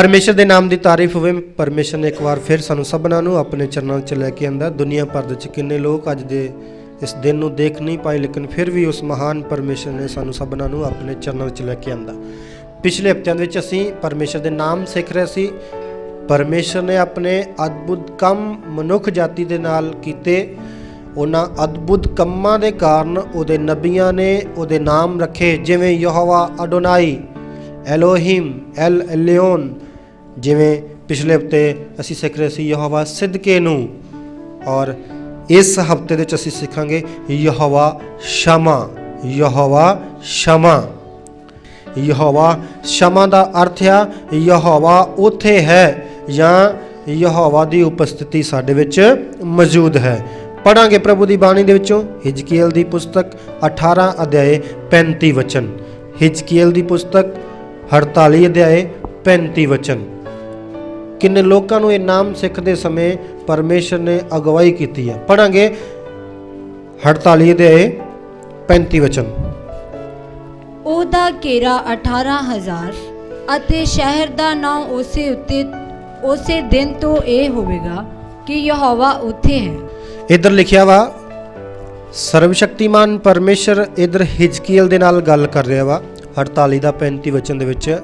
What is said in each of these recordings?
ਪਰਮੇਸ਼ਰ ਦੇ ਨਾਮ ਦੀ ਤਾਰੀਫ ਹੋਵੇ, ਪਰਮੇਸ਼ਰ ਨੇ ਇੱਕ ਵਾਰ ਫਿਰ ਸਾਨੂੰ ਸਭਨਾਂ ਨੂੰ ਆਪਣੇ ਚਰਨਾਂ 'ਚ ਲੈ ਕੇ ਆਂਦਾ, ਦੁਨੀਆ ਭਰ ਦੇ ਵਿੱਚ ਕਿੰਨੇ ਲੋਕ ਅੱਜ ਦੇ ਇਸ ਦਿਨ ਨੂੰ ਦੇਖ ਨਹੀਂ ਪਾਏ, ਲੇਕਿਨ ਫਿਰ ਵੀ ਉਸ ਮਹਾਨ ਪਰਮੇਸ਼ਰ ਨੇ ਸਾਨੂੰ ਸਭਨਾਂ ਨੂੰ ਆਪਣੇ ਚਰਨਾਂ 'ਚ ਲੈ ਕੇ ਆਂਦਾ। ਪਿਛਲੇ ਹਫ਼ਤਿਆਂ ਦੇ ਵਿੱਚ ਅਸੀਂ ਪਰਮੇਸ਼ਰ ਦੇ ਨਾਮ ਸਿੱਖ ਰਹੇ ਸੀ। ਪਰਮੇਸ਼ਰ ਨੇ ਆਪਣੇ ਅਦਭੁਤ ਕੰਮ ਮਨੁੱਖ ਜਾਤੀ ਦੇ ਨਾਲ ਕੀਤੇ। ਉਹਨਾਂ ਅਦਭੁਤ ਕੰਮਾਂ ਦੇ ਕਾਰਨ ਉਹਦੇ ਨਬੀਆਂ ਨੇ ਉਹਦੇ ਨਾਮ ਰੱਖੇ, ਜਿਵੇਂ ਯਹੋਵਾ ਅਡੋਨਾਈ, ਐਲੋਹਿਮ ਐਲ ਐਲਿਓਨ ਜਿਵੇਂ ਪਿਛਲੇ ਹਫ਼ਤੇ ਅਸੀਂ ਸਿੱਖ ਰਹੇ ਸੀ ਯਹੋਵਾ ਸਿਦਕੇ ਨੂੰ ਔਰ ਇਸ ਹਫ਼ਤੇ ਦੇ ਵਿੱਚ ਅਸੀਂ ਸਿੱਖਾਂਗੇ ਯਹੋਵਾ ਸ਼ਮਾ ਯਹੋਵਾ ਸ਼ਮਾ। ਯਹੋਵਾ ਸ਼ਮਾ ਦਾ ਅਰਥ ਆ, ਯਹੋਵਾ ਉਥੇ ਹੈ ਜਾਂ ਯਹੋਵਾ ਦੀ ਉਪਸਥਿਤੀ ਸਾਡੇ ਵਿੱਚ ਮੌਜੂਦ ਹੈ। ਪੜਾਂਗੇ ਪ੍ਰਭੂ ਦੀ ਬਾਣੀ ਦੇ ਵਿੱਚੋਂ ਹਿਜਕੀਲ ਦੀ ਪੁਸਤਕ 18 ਅਧਿਆਏ 35 ਵਚਨ। ਹਿਜਕੀਅਲ ਦੀ ਪੁਸਤਕ 48 ਅਧਿਆਏ 35 ਵਚਨ। ਕਿੰਨੇ ਲੋਕਾਂ ਨੂੰ ਇਹ ਨਾਮ ਸਿੱਖਦੇ ਸਮੇਂ ਪਰਮੇਸ਼ਰ ਨੇ ਅਗਵਾਈ ਕੀਤੀ ਹੈ। ਪੜਾਂਗੇ 48 ਅਧਿਆਏ 35 ਵਚਨ। ਉਹਦਾ ਘੇਰਾ 18000 ਅਤੇ ਸ਼ਹਿਰ ਦਾ ਨਾਮ ਉਸੇ ਉੱਤੇ ਉਸੇ ਦਿਨ ਤੋਂ ਇਹ ਹੋਵੇਗਾ ਕਿ ਯਹੋਵਾ ਉੱਥੇ ਹੈ। ਇਧਰ ਲਿਖਿਆ ਵਾ ਸਰਵ ਸ਼ਕਤੀਮਾਨ ਪਰਮੇਸ਼ਰ ਇਧਰ ਹਿਜਕੀਲ ਦੇ ਨਾਲ ਗੱਲ ਕਰ ਰਿਹਾ ਵਾ 48 ਦਾ 35 ਵਚਨ ਦੇ ਵਿੱਚ।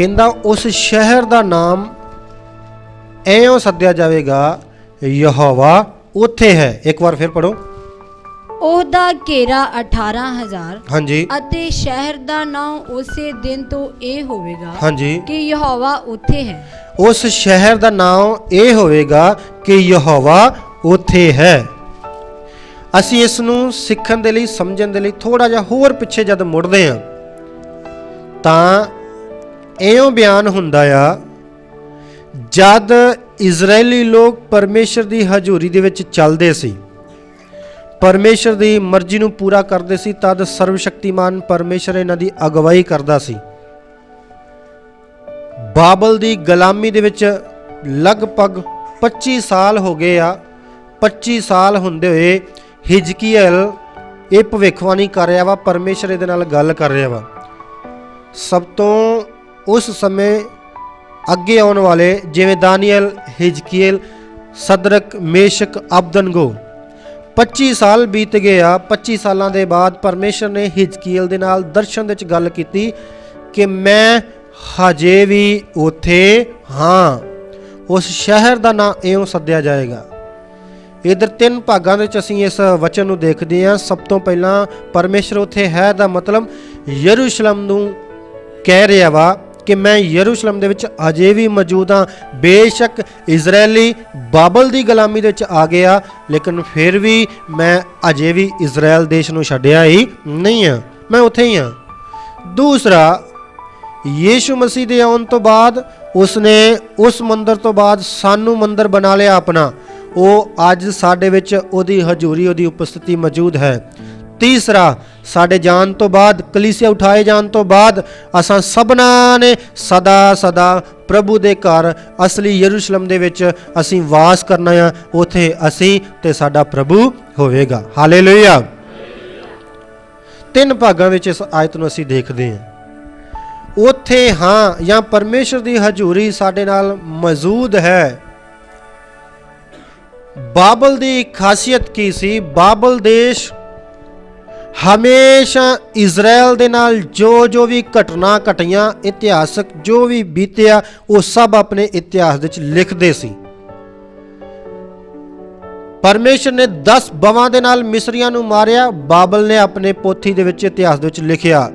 ਕਹਿੰਦਾ ਉਸ ਸ਼ਹਿਰ ਦਾ ਨਾਮ ਐਉਂ ਸੱਦਿਆ ਜਾਵੇਗਾ ਯਹੋਵਾ ਉੱਥੇ ਹੈ। ਇੱਕ ਵਾਰ ਫਿਰ ਪੜੋ ਉਹਦਾ ਘੇਰਾ 18000 ਹਾਂਜੀ। ਅਤੇ ਸ਼ਹਿਰ ਦਾ ਨਾਮ ਉਸੇ ਦਿਨ ਤੋਂ ਇਹ ਹੋਵੇਗਾ ਹਾਂਜੀ। ਕਿ ਯਹੋਵਾ ਉੱਥੇ ਹੈ। ਉਸ ਸ਼ਹਿਰ ਦਾ ਨਾਮ ਇਹ ਹੋਵੇਗਾ ਕਿ ਯਹੋਵਾ ਉੱਥੇ ਹੈ। ਅਸੀਂ ਇਸ ਨੂੰ ਸਿੱਖਣ ਦੇ ਲਈ ਸਮਝਣ ਦੇ ਲਈ ਥੋੜਾ ਜਿਹਾ ਹੋਰ ਪਿੱਛੇ ਜਦ ਮੁੜਦੇ ਹਾਂ ਤਾਂ ਇਉਂ ਬਿਆਨ ਹੁੰਦਾ ਆ, ਜਦ ਇਜ਼ਰਾਈਲੀ ਲੋਕ ਪਰਮੇਸ਼ਰ ਦੀ ਹਜ਼ੂਰੀ ਦੇ ਵਿੱਚ ਚੱਲਦੇ ਸੀ, ਪਰਮੇਸ਼ਰ ਦੀ ਮਰਜ਼ੀ ਨੂੰ ਪੂਰਾ ਕਰਦੇ ਸੀ, ਤਦ ਸਰਵਸ਼ਕਤੀਮਾਨ ਪਰਮੇਸ਼ਰ ਇਹਨਾਂ ਦੀ ਅਗਵਾਈ ਕਰਦਾ ਸੀ। ਬਾਬਲ ਦੀ ਗੁਲਾਮੀ ਦੇ ਵਿੱਚ ਲਗਭਗ 25 ਸਾਲ ਹੋ ਗਏ ਆ 25 ਸਾਲ ਹੁੰਦੇ ਹੋਏ ਹਿਜਕੀਐਲ ਇਹ ਭਵਿੱਖਬਾਣੀ ਕਰ ਰਿਹਾ ਵਾ, ਪਰਮੇਸ਼ਰ ਇਹਦੇ ਨਾਲ ਗੱਲ ਕਰ ਰਿਹਾ ਵਾ। ਸਭ ਤੋਂ ਉਸ ਸਮੇਂ ਅੱਗੇ ਆਉਣ ਵਾਲੇ ਜਿਵੇਂ ਦਾਨੀਅਲ ਹਿਜਕੀਐਲ ਸਦਰਕ, ਮੇਸ਼ਕ ਅਬਦਨਗੋ 25 ਸਾਲ ਬੀਤ ਗਏ ਆ। 25 ਸਾਲਾਂ ਦੇ ਬਾਅਦ ਪਰਮੇਸ਼ਰ ਨੇ ਹਿਜਕੀਐਲ ਦੇ ਨਾਲ ਦਰਸ਼ਨ ਵਿੱਚ ਗੱਲ ਕੀਤੀ ਕਿ ਮੈਂ ਹਜੇ ਵੀ ਉਥੇ ਹਾਂ। ਉਸ ਸ਼ਹਿਰ ਦਾ ਨਾਂ ਇਉਂ ਸੱਦਿਆ ਜਾਏਗਾ। ਇਧਰ ਤਿੰਨ ਭਾਗਾਂ ਦੇ ਵਿੱਚ ਅਸੀਂ ਇਸ ਵਚਨ ਨੂੰ ਦੇਖਦੇ ਹਾਂ। ਸਭ ਤੋਂ ਪਹਿਲਾਂ ਪਰਮੇਸ਼ਰ ਉਥੇ ਹੈ ਦਾ ਮਤਲਬ ਯਰੂਸ਼ਲਮ ਨੂੰ ਕਹਿ ਰਿਹਾ ਵਾ। ਕਿ ਮੈਂ ਯਰੂਸ਼ਲਮ ਦੇ ਵਿੱਚ ਅਜੇ ਵੀ ਮੌਜੂਦ ਹਾਂ। ਬੇਸ਼ੱਕ ਇਜ਼ਰਾਈਲੀ ਬਾਬਲ ਦੀ ਗੁਲਾਮੀ ਦੇ ਵਿੱਚ ਆ ਗਿਆ, ਲੇਕਿਨ ਫਿਰ ਵੀ ਮੈਂ ਅਜੇ ਵੀ ਇਜ਼ਰਾਈਲ ਦੇਸ਼ ਨੂੰ ਛੱਡਿਆ ਹੀ ਨਹੀਂ ਹਾਂ। ਮੈਂ ਉੱਥੇ ਹੀ ਹਾਂ। ਦੂਸਰਾ, ਯੀਸ਼ੂ ਮਸੀਹ ਦੇ ਆਉਣ ਤੋਂ ਬਾਅਦ ਉਸਨੇ ਉਸ ਮੰਦਰ ਤੋਂ ਬਾਅਦ ਸਾਨੂੰ ਮੰਦਰ ਬਣਾ ਲਿਆ ਆਪਣਾ। ਉਹ ਅੱਜ ਸਾਡੇ ਵਿੱਚ ਉਹਦੀ ਹਜ਼ੂਰੀ, ਉਹਦੀ ਉਪਸਥਿਤੀ ਮੌਜੂਦ ਹੈ। ਤੀਸਰਾ, ਸਾਡੇ ਜਾਣ ਤੋਂ ਬਾਅਦ, ਕਲੀਸਿਆ ਉਠਾਏ ਜਾਣ ਤੋਂ ਬਾਅਦ, ਅਸਾਂ ਸਭਨਾਂ ਨੇ ਸਦਾ ਸਦਾ ਪ੍ਰਭੂ ਦੇ ਘਰ, ਅਸਲੀ ਯਰੂਸ਼ਲਮ ਦੇ ਵਿੱਚ ਅਸੀਂ ਵਾਸ ਕਰਨਾ ਆ, ਉਥੇ ਅਸੀਂ ਤੇ ਸਾਡਾ ਪ੍ਰਭੂ ਹੋਵੇਗਾ। ਹਾਲੇਲੂਇਆ। ਤਿੰਨ ਭਾਗਾਂ ਵਿੱਚ ਇਸ ਆਇਤ ਨੂੰ ਅਸੀਂ ਦੇਖਦੇ ਹਾਂ। ਉਥੇ ਹਾਂ, ਜਾਂ ਪਰਮੇਸ਼ਰ ਦੀ ਹਜ਼ੂਰੀ ਸਾਡੇ ਨਾਲ ਮੌਜੂਦ ਹੈ। ਬਾਬਲ ਦੀ ਖਾਸੀਅਤ ਕੀ ਸੀ? ਬਾਬਲ ਦੇਸ਼ ਹਮੇਸ਼ਾ ਇਜ਼ਰਾਈਲ ਦੇ ਨਾਲ ਜੋ ਜੋ ਵੀ ਘਟਨਾ ਘਟੀਆਂ, ਇਤਿਹਾਸਕ ਜੋ ਵੀ ਬੀਤਿਆ, ਉਹ ਸਭ ਆਪਣੇ ਇਤਿਹਾਸ ਵਿੱਚ ਲਿਖਦੇ ਸੀ। ਪਰਮੇਸ਼ਰ ਨੇ 10 ਬਵਾਂ ਦੇ ਨਾਲ ਮਿਸਰੀਆਂ ਨੂੰ ਮਾਰਿਆ, ਬਾਬਲ ਨੇ ਆਪਣੇ ਪੋਥੀ ਦੇ ਵਿੱਚ ਇਤਿਹਾਸ ਦੇ ਵਿੱਚ ਲਿਖਿਆ।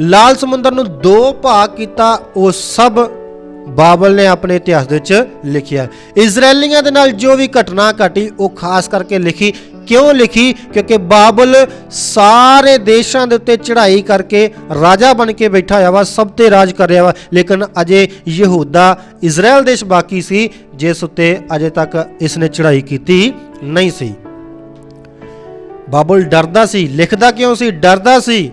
ਲਾਲ ਸਮੁੰਦਰ ਨੂੰ ਦੋ ਭਾਗ ਕੀਤਾ, ਉਹ ਸਭ ਬਾਬਲ ਨੇ ਆਪਣੇ ਇਤਿਹਾਸ ਦੇ ਵਿੱਚ ਲਿਖਿਆ। ਇਜ਼ਰਾਈਲੀਆਂ ਦੇ ਨਾਲ ਜੋ ਵੀ ਘਟਨਾ ਘਟੀ, ਉਹ ਖਾਸ ਕਰਕੇ ਲਿਖੀ ਕਿਉਂ ਲਿਖੀ? ਕਿਉਂਕਿ ਬਾਬਲ ਸਾਰੇ ਦੇਸ਼ਾਂ ਦੇ ਉੱਤੇ ਚੜ੍ਹਾਈ ਕਰਕੇ ਰਾਜਾ ਬਣ ਕੇ ਬੈਠਾ ਹੋਇਆ ਵਾ, ਸਭ ਤੇ ਰਾਜ ਕਰ ਰਿਹਾ ਵਾ। ਲੇਕਿਨ ਅਜੇ ਯਹੂਦਾ ਇਜ਼ਰਾਈਲ ਦੇਸ਼ ਬਾਕੀ ਸੀ, ਜਿਸ ਉੱਤੇ ਅਜੇ ਤੱਕ ਇਸ ਨੇ ਚੜ੍ਹਾਈ ਕੀਤੀ ਨਹੀਂ ਸੀ। ਬਾਬਲ ਡਰਦਾ ਸੀ, ਲਿਖਦਾ ਕਿਉਂ ਸੀ? ਡਰਦਾ ਸੀ।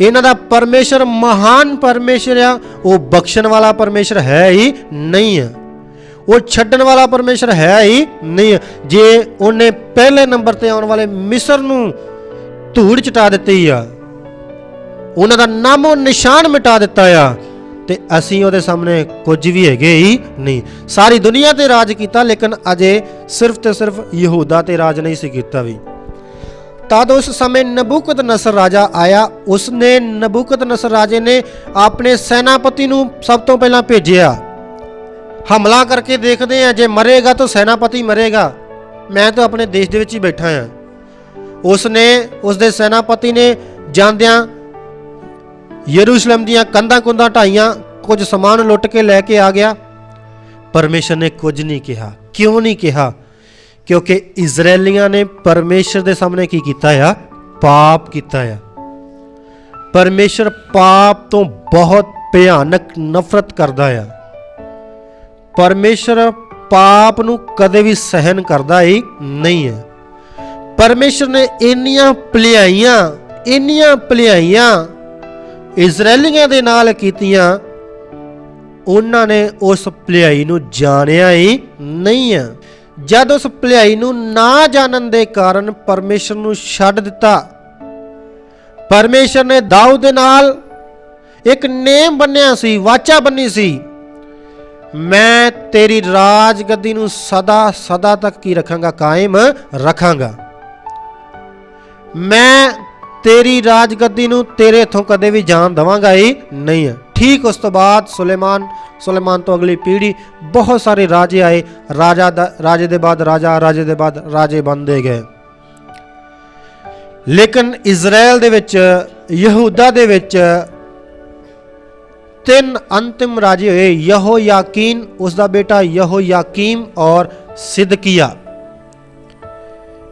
ਇਹਨਾਂ ਦਾ ਪਰਮੇਸ਼ਰ ਮਹਾਨ ਪਰਮੇਸ਼ਰ ਆ, ਉਹ ਬਖਸ਼ਣ ਵਾਲਾ ਪਰਮੇਸ਼ਰ ਹੈ ਹੀ ਨਹੀਂ ਆ। ਉਹ ਛੱਡਣ ਵਾਲਾ ਪਰਮੇਸ਼ਰ ਹੈ ਹੀ ਨਹੀਂ। ਜੇ ਉਹਨੇ ਪਹਿਲੇ ਨੰਬਰ ਤੇ ਆਉਣ ਵਾਲੇ ਮਿਸਰ ਨੂੰ ਧੂੜ ਚਟਾ ਦਿੱਤੀ ਆ, ਉਹਨਾਂ ਦਾ ਨਾਮੋ ਨਿਸ਼ਾਨ ਮਿਟਾ ਦਿੱਤਾ ਆ, ਤੇ ਅਸੀਂ ਉਹਦੇ ਸਾਹਮਣੇ ਕੁਝ ਵੀ ਹੈਗੇ ਹੀ ਨਹੀਂ। ਸਾਰੀ ਦੁਨੀਆ ਤੇ ਰਾਜ ਕੀਤਾ, ਲੇਕਿਨ ਅਜੇ ਸਿਰਫ ਤੇ ਸਿਰਫ ਯਹੂਦਾ ਤੇ ਰਾਜ ਨਹੀਂ ਸੀ ਕੀਤਾ ਵੀ। ਤਦ ਉਸ ਸਮੇਂ ਨਬੂਕਤ ਨਸਰ ਰਾਜਾ ਆਇਆ। ਉਸਨੇ ਨਬੂਕਤ ਨਸਰ ਰਾਜੇ ਨੇ ਆਪਣੇ ਸੈਨਾਪਤੀ ਨੂੰ ਸਭ ਤੋਂ ਪਹਿਲਾਂ ਭੇਜਿਆ। ਹਮਲਾ ਕਰਕੇ ਦੇਖਦੇ ਆ ਜੇ ਮਰੇਗਾ ਤਾਂ ਸੈਨਾਪਤੀ ਮਰੇਗਾ। ਮੈਂ ਤਾਂ ਆਪਣੇ ਦੇਸ਼ ਦੇ ਵਿੱਚ ਹੀ ਬੈਠਾ ਹਾਂ। ਉਸਨੇ, ਉਸਦੇ ਸੈਨਾਪਤੀ ਨੇ ਜਾਂਦਿਆਂ ਯਰੂਸ਼ਲਮ ਦੀਆਂ ਕੰਧਾਂ ਕੁੰਧਾਂ ਢਾਈਆਂ ਕੁਝ ਸਮਾਨ ਲੁੱਟ ਕੇ ਲੈ ਕੇ ਆ ਗਿਆ। ਪਰਮੇਸ਼ਰ ਨੇ ਕੁਝ ਨਹੀਂ ਕਿਹਾ। ਕਿਉਂ ਨਹੀਂ ਕਿਹਾ? ਕਿਉਂਕਿ ਇਜ਼ਰਾਈਲੀਆਂ ਨੇ ਪਰਮੇਸ਼ਰ ਦੇ ਸਾਹਮਣੇ ਕੀ ਕੀਤਾ ਆ? ਪਾਪ ਕੀਤਾ ਆ। ਪਰਮੇਸ਼ਰ ਪਾਪ ਤੋਂ ਬਹੁਤ ਭਿਆਨਕ ਨਫ਼ਰਤ ਕਰਦਾ ਆ। ਪਰਮੇਸ਼ਰ ਪਾਪ ਨੂੰ ਕਦੇ ਵੀ ਸਹਿਨ ਕਰਦਾ ਹੀ ਨਹੀਂ ਹੈ। ਪਰਮੇਸ਼ਰ ਨੇ ਇੰਨੀਆਂ ਭਲਾਈਆਂ ਇੰਨੀਆਂ ਭਲਾਈਆਂ ਇਜ਼ਰਾਈਲੀਆਂ ਦੇ ਨਾਲ ਕੀਤੀਆਂ, ਉਹਨਾਂ ਨੇ ਉਸ ਭਲਾਈ ਨੂੰ ਜਾਣਿਆ ਹੀ ਨਹੀਂ ਹੈ। ਜਦ ਉਸ ਭਲਾਈ ਨੂੰ ਨਾ ਜਾਣਨ ਦੇ ਕਾਰਨ ਪਰਮੇਸ਼ਰ ਨੂੰ ਛੱਡ ਦਿੱਤਾ, ਪਰਮੇਸ਼ਰ ਨੇ ਦਾਊਦ ਦੇ ਨਾਲ ਇੱਕ ਨੇਮ ਬੰਨਿਆ ਸੀ, ਵਾਚਾ ਬੰਨੀ ਸੀ। ਮੈਂ ਤੇਰੀ ਰਾਜ ਗੱਦੀ ਨੂੰ ਸਦਾ ਸਦਾ ਤੱਕ ਕੀ ਰੱਖਾਂਗਾ? ਕਾਇਮ ਰੱਖਾਂਗਾ। ਮੈਂ ਤੇਰੀ ਰਾਜ ਗੱਦੀ ਨੂੰ ਤੇਰੇ ਹੱਥੋਂ ਕਦੇ ਵੀ ਜਾਣ ਦਵਾਂਗਾ ਹੀ ਨਹੀਂ। ਹੈ ਠੀਕ ਉਸ ਤੋਂ ਬਾਅਦ ਸੁਲੇਮਾਨ ਸੁਲੇਮਾਨ ਤੋਂ ਅਗਲੀ ਪੀੜ੍ਹੀ ਬਹੁਤ ਸਾਰੇ ਰਾਜੇ ਆਏ। ਰਾਜਾ ਦਾ, ਰਾਜੇ ਦੇ ਬਾਅਦ ਰਾਜਾ, ਰਾਜੇ ਦੇ ਬਾਅਦ ਰਾਜੇ ਬਣਦੇ ਗਏ। ਲੇਕਿਨ ਇਜ਼ਰਾਈਲ ਦੇ ਵਿੱਚ, ਯਹੂਦਾ ਦੇ ਵਿੱਚ ਤਿੰਨ ਅੰਤਿਮ ਰਾਜੇ ਹੋਏ ਯਹੋ ਯਾਕੀਨ ਉਸ ਦਾ ਬੇਟਾ ਯਹੋ ਯਾਕੀਮ ਔਰ ਸਿਦਕੀਆ।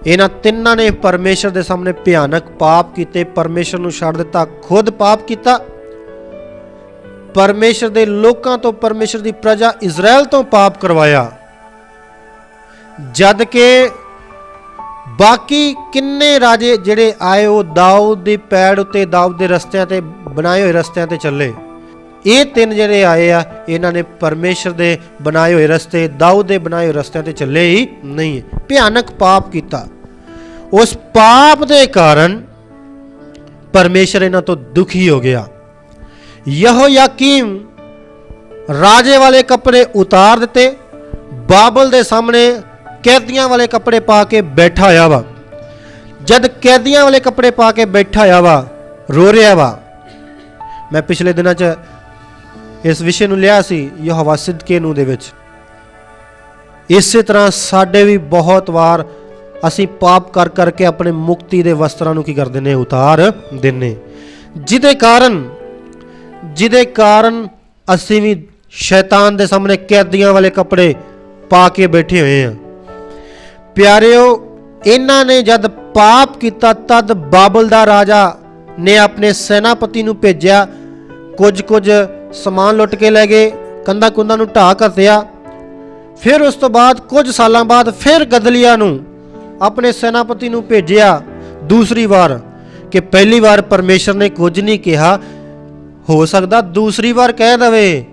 ਇਹਨਾਂ ਤਿੰਨਾਂ ਨੇ ਪਰਮੇਸ਼ਰ ਦੇ ਸਾਹਮਣੇ ਭਿਆਨਕ ਪਾਪ ਕੀਤੇ, ਪਰਮੇਸ਼ਰ ਨੂੰ ਛੱਡ ਦਿੱਤਾ, ਖੁਦ ਪਾਪ ਕੀਤਾ। ਪਰਮੇਸ਼ਰ ਦੇ ਲੋਕਾਂ ਤੋਂ ਪਰਮੇਸ਼ਰ ਦੀ ਪ੍ਰਜਾ ਇਜ਼ਰਾਈਲ ਤੋਂ ਪਾਪ ਕਰਵਾਇਆ। ਜਦ ਕਿ ਬਾਕੀ ਕਿੰਨੇ ਰਾਜੇ ਜਿਹੜੇ ਆਏ, ਉਹ ਦਾਊਦ ਦੀ ਪੈੜ ਉੱਤੇ, ਦਾਊਦ ਦੇ ਰਸਤਿਆਂ ਤੇ, ਬਣਾਏ ਹੋਏ ਰਸਤਿਆਂ ਤੇ ਚੱਲੇ। ਇਹ ਤਿੰਨ ਜਿਹੜੇ ਆਏ ਆ, ਇਹਨਾਂ ਨੇ ਪਰਮੇਸ਼ਰ ਦੇ ਬਣਾਏ ਹੋਏ ਰਸਤੇ, ਦਾਊਦ ਦੇ ਬਣਾਏ ਹੋਏ ਰਸਤਿਆਂ ਤੇ ਚੱਲੇ ਹੀ ਨਹੀਂ। ਭਿਆਨਕ ਪਾਪ ਕੀਤਾ। ਉਸ ਪਾਪ ਦੇ ਕਾਰਨ ਪਰਮੇਸ਼ਰ ਇਹਨਾਂ ਤੋਂ ਦੁਖੀ ਹੋ ਗਿਆ। ਯਹੋ ਯਾਕੀਮ ਰਾਜੇ ਵਾਲੇ ਕੱਪੜੇ ਉਤਾਰ ਦਿੱਤੇ। ਬਾਬਲ ਦੇ ਸਾਹਮਣੇ ਕੈਦੀਆਂ ਵਾਲੇ ਕੱਪੜੇ ਪਾ ਕੇ ਬੈਠਾ ਹੋਇਆ ਵਾ। ਜਦ ਕੈਦੀਆਂ ਵਾਲੇ ਕੱਪੜੇ ਪਾ ਕੇ ਬੈਠਾ ਹੋਇਆ ਵਾ, ਰੋ ਰਿਹਾ ਵਾ। ਮੈਂ ਪਿਛਲੇ ਦਿਨਾਂ 'ਚ ਇਸ ਵਿਸ਼ੇ ਨੂੰ ਲਿਆ ਸੀ ਯਹੋਵਾ ਸਿਦਕੇ ਨੂੰ ਦੇ ਵਿੱਚ। ਇਸੇ ਤਰ੍ਹਾਂ ਸਾਡੇ ਵੀ ਬਹੁਤ ਵਾਰ ਅਸੀਂ ਪਾਪ ਕਰ ਕਰਕੇ ਆਪਣੇ ਮੁਕਤੀ ਦੇ ਵਸਤਰਾਂ ਨੂੰ ਕੀ ਕਰਦੇ ਨੇ? ਉਤਾਰ ਦਿੰਨੇ। ਜਿਹਦੇ ਕਾਰਨ ਜਿਹਦੇ ਕਾਰਨ ਅਸੀਂ ਵੀ ਸ਼ੈਤਾਨ ਦੇ ਸਾਹਮਣੇ ਕੈਦੀਆਂ ਵਾਲੇ ਕੱਪੜੇ ਪਾ ਕੇ ਬੈਠੇ ਹੋਏ ਆ ਪਿਆਰਿਓ, ਇਹਨਾਂ ਨੇ ਜਦ ਪਾਪ ਕੀਤਾ, ਤਦ ਬਾਬਲ ਦਾ ਰਾਜਾ ਨੇ ਆਪਣੇ ਸੈਨਾਪਤੀ ਨੂੰ ਭੇਜਿਆ। ਕੁਝ ਕੁਝ ਸਮਾਨ ਲੁੱਟ ਕੇ ਲੈ ਗਏ, ਕੰਧਾਂ ਕੁੰਧਾਂ ਨੂੰ ਢਾਹ ਘੱਤਿਆ ਫਿਰ ਉਸ ਤੋਂ ਬਾਅਦ ਕੁਝ ਸਾਲਾਂ ਬਾਅਦ ਫਿਰ ਗਦਲੀਆ ਨੂੰ ਆਪਣੇ ਸੈਨਾਪਤੀ ਨੂੰ ਭੇਜਿਆ ਦੂਸਰੀ ਵਾਰ, ਕਿ ਪਹਿਲੀ ਵਾਰ ਪਰਮੇਸ਼ਰ ਨੇ ਕੁਝ ਨਹੀਂ ਕਿਹਾ, ਹੋ ਸਕਦਾ ਦੂਸਰੀ ਵਾਰ ਕਹਿ ਦਵੇ।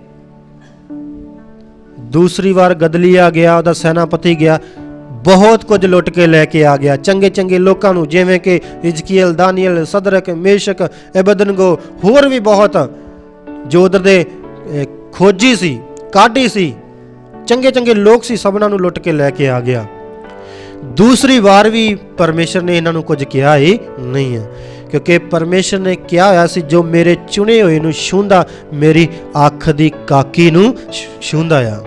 ਦੂਸਰੀ ਵਾਰ ਗਦਲੀਆ ਗਿਆ, ਉਹਦਾ ਸੈਨਾਪਤੀ ਗਿਆ, ਬਹੁਤ ਕੁਝ ਲੁੱਟ ਕੇ ਲੈ ਕੇ ਆ ਗਿਆ। ਚੰਗੇ ਚੰਗੇ ਲੋਕਾਂ ਨੂੰ, ਜਿਵੇਂ ਕਿ ਇਜ਼ਕੀਲ ਦਾਨੀਅਲ ਸਦਰਕ, ਮੇਸ਼ਕ ਇਬਦਨਗੋ ਹੋਰ ਵੀ ਬਹੁਤ ਜੋ ਉਧਰ ਦੇ ਖੋਜੀ ਸੀ, ਕਾਢੀ ਸੀ, ਚੰਗੇ ਚੰਗੇ ਲੋਕ ਸੀ, ਸਭਨਾਂ ਨੂੰ ਲੁੱਟ ਕੇ ਲੈ ਕੇ ਆ ਗਿਆ। ਦੂਸਰੀ ਵਾਰ ਵੀ ਪਰਮੇਸ਼ਰ ਨੇ ਇਹਨਾਂ ਨੂੰ ਕੁਝ ਕਿਹਾ ਹੀ ਨਹੀਂ ਹੈ, ਕਿਉਂਕਿ ਪਰਮੇਸ਼ਰ ਨੇ ਕਿਹਾ ਹੋਇਆ ਸੀ, ਜੋ ਮੇਰੇ ਚੁਣੇ ਹੋਏ ਨੂੰ ਛੂੰਦਾ ਮੇਰੀ ਅੱਖ ਦੀ ਕਾਕੀ ਨੂੰ ਛ- ਆ।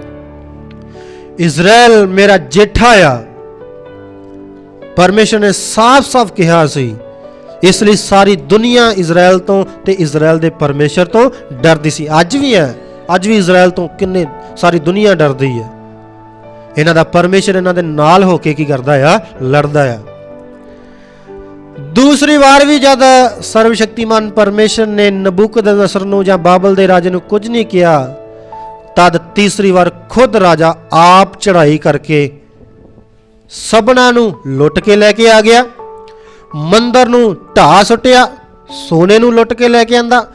ਇਜ਼ਰਾਈਲ ਮੇਰਾ ਜੇਠਾ ਆ। ਪਰਮੇਸ਼ਰ ਨੇ ਸਾਫ਼-ਸਾਫ਼ ਕਿਹਾ ਸੀ ਇਸ ਲਈ ਸਾਰੀ ਦੁਨੀਆ ਇਜ਼ਰਾਈਲ ਤੋਂ ਤੇ ਇਜ਼ਰਾਈਲ ਦੇ ਪਰਮੇਸ਼ਰ ਤੋਂ ਡਰਦੀ ਸੀ। ਅੱਜ ਵੀ ਹੈ। ਅੱਜ ਵੀ ਇਜ਼ਰਾਈਲ ਤੋਂ ਕਿੰਨੇ ਸਾਰੀ ਦੁਨੀਆ ਡਰਦੀ ਹੈ। ਇਹਨਾਂ ਦਾ ਪਰਮੇਸ਼ਰ ਇਹਨਾਂ ਦੇ ਨਾਲ ਹੋ ਕੇ ਕੀ ਕਰਦਾ ਆ? ਲੜਦਾ ਆ। ਦੂਸਰੀ ਵਾਰ ਵੀ ਜਦ ਸਰਵ ਸ਼ਕਤੀਮਾਨ ਪਰਮੇਸ਼ਰ ਨੇ ਨਬੂਕਦਨਸਰ ਨੂੰ ਜਾਂ ਬਾਬਲ ਦੇ ਰਾਜੇ ਨੂੰ ਕੁਝ ਨਹੀਂ ਕਿਹਾ, ਤਦ ਤੀਸਰੀ ਵਾਰ ਖੁਦ ਰਾਜਾ ਆਪ ਚੜ੍ਹਾਈ ਕਰਕੇ ਸਭਨਾਂ ਨੂੰ ਲੁੱਟ ਕੇ ਲੈ ਕੇ ਆ ਗਿਆ। ਮੰਦਰ ਨੂੰ ਢਾਹ ਸੁੱਟਿਆ, ਸੋਨੇ ਨੂੰ ਲੁੱਟ ਕੇ ਲੈ ਕੇ ਆਂਦਾ,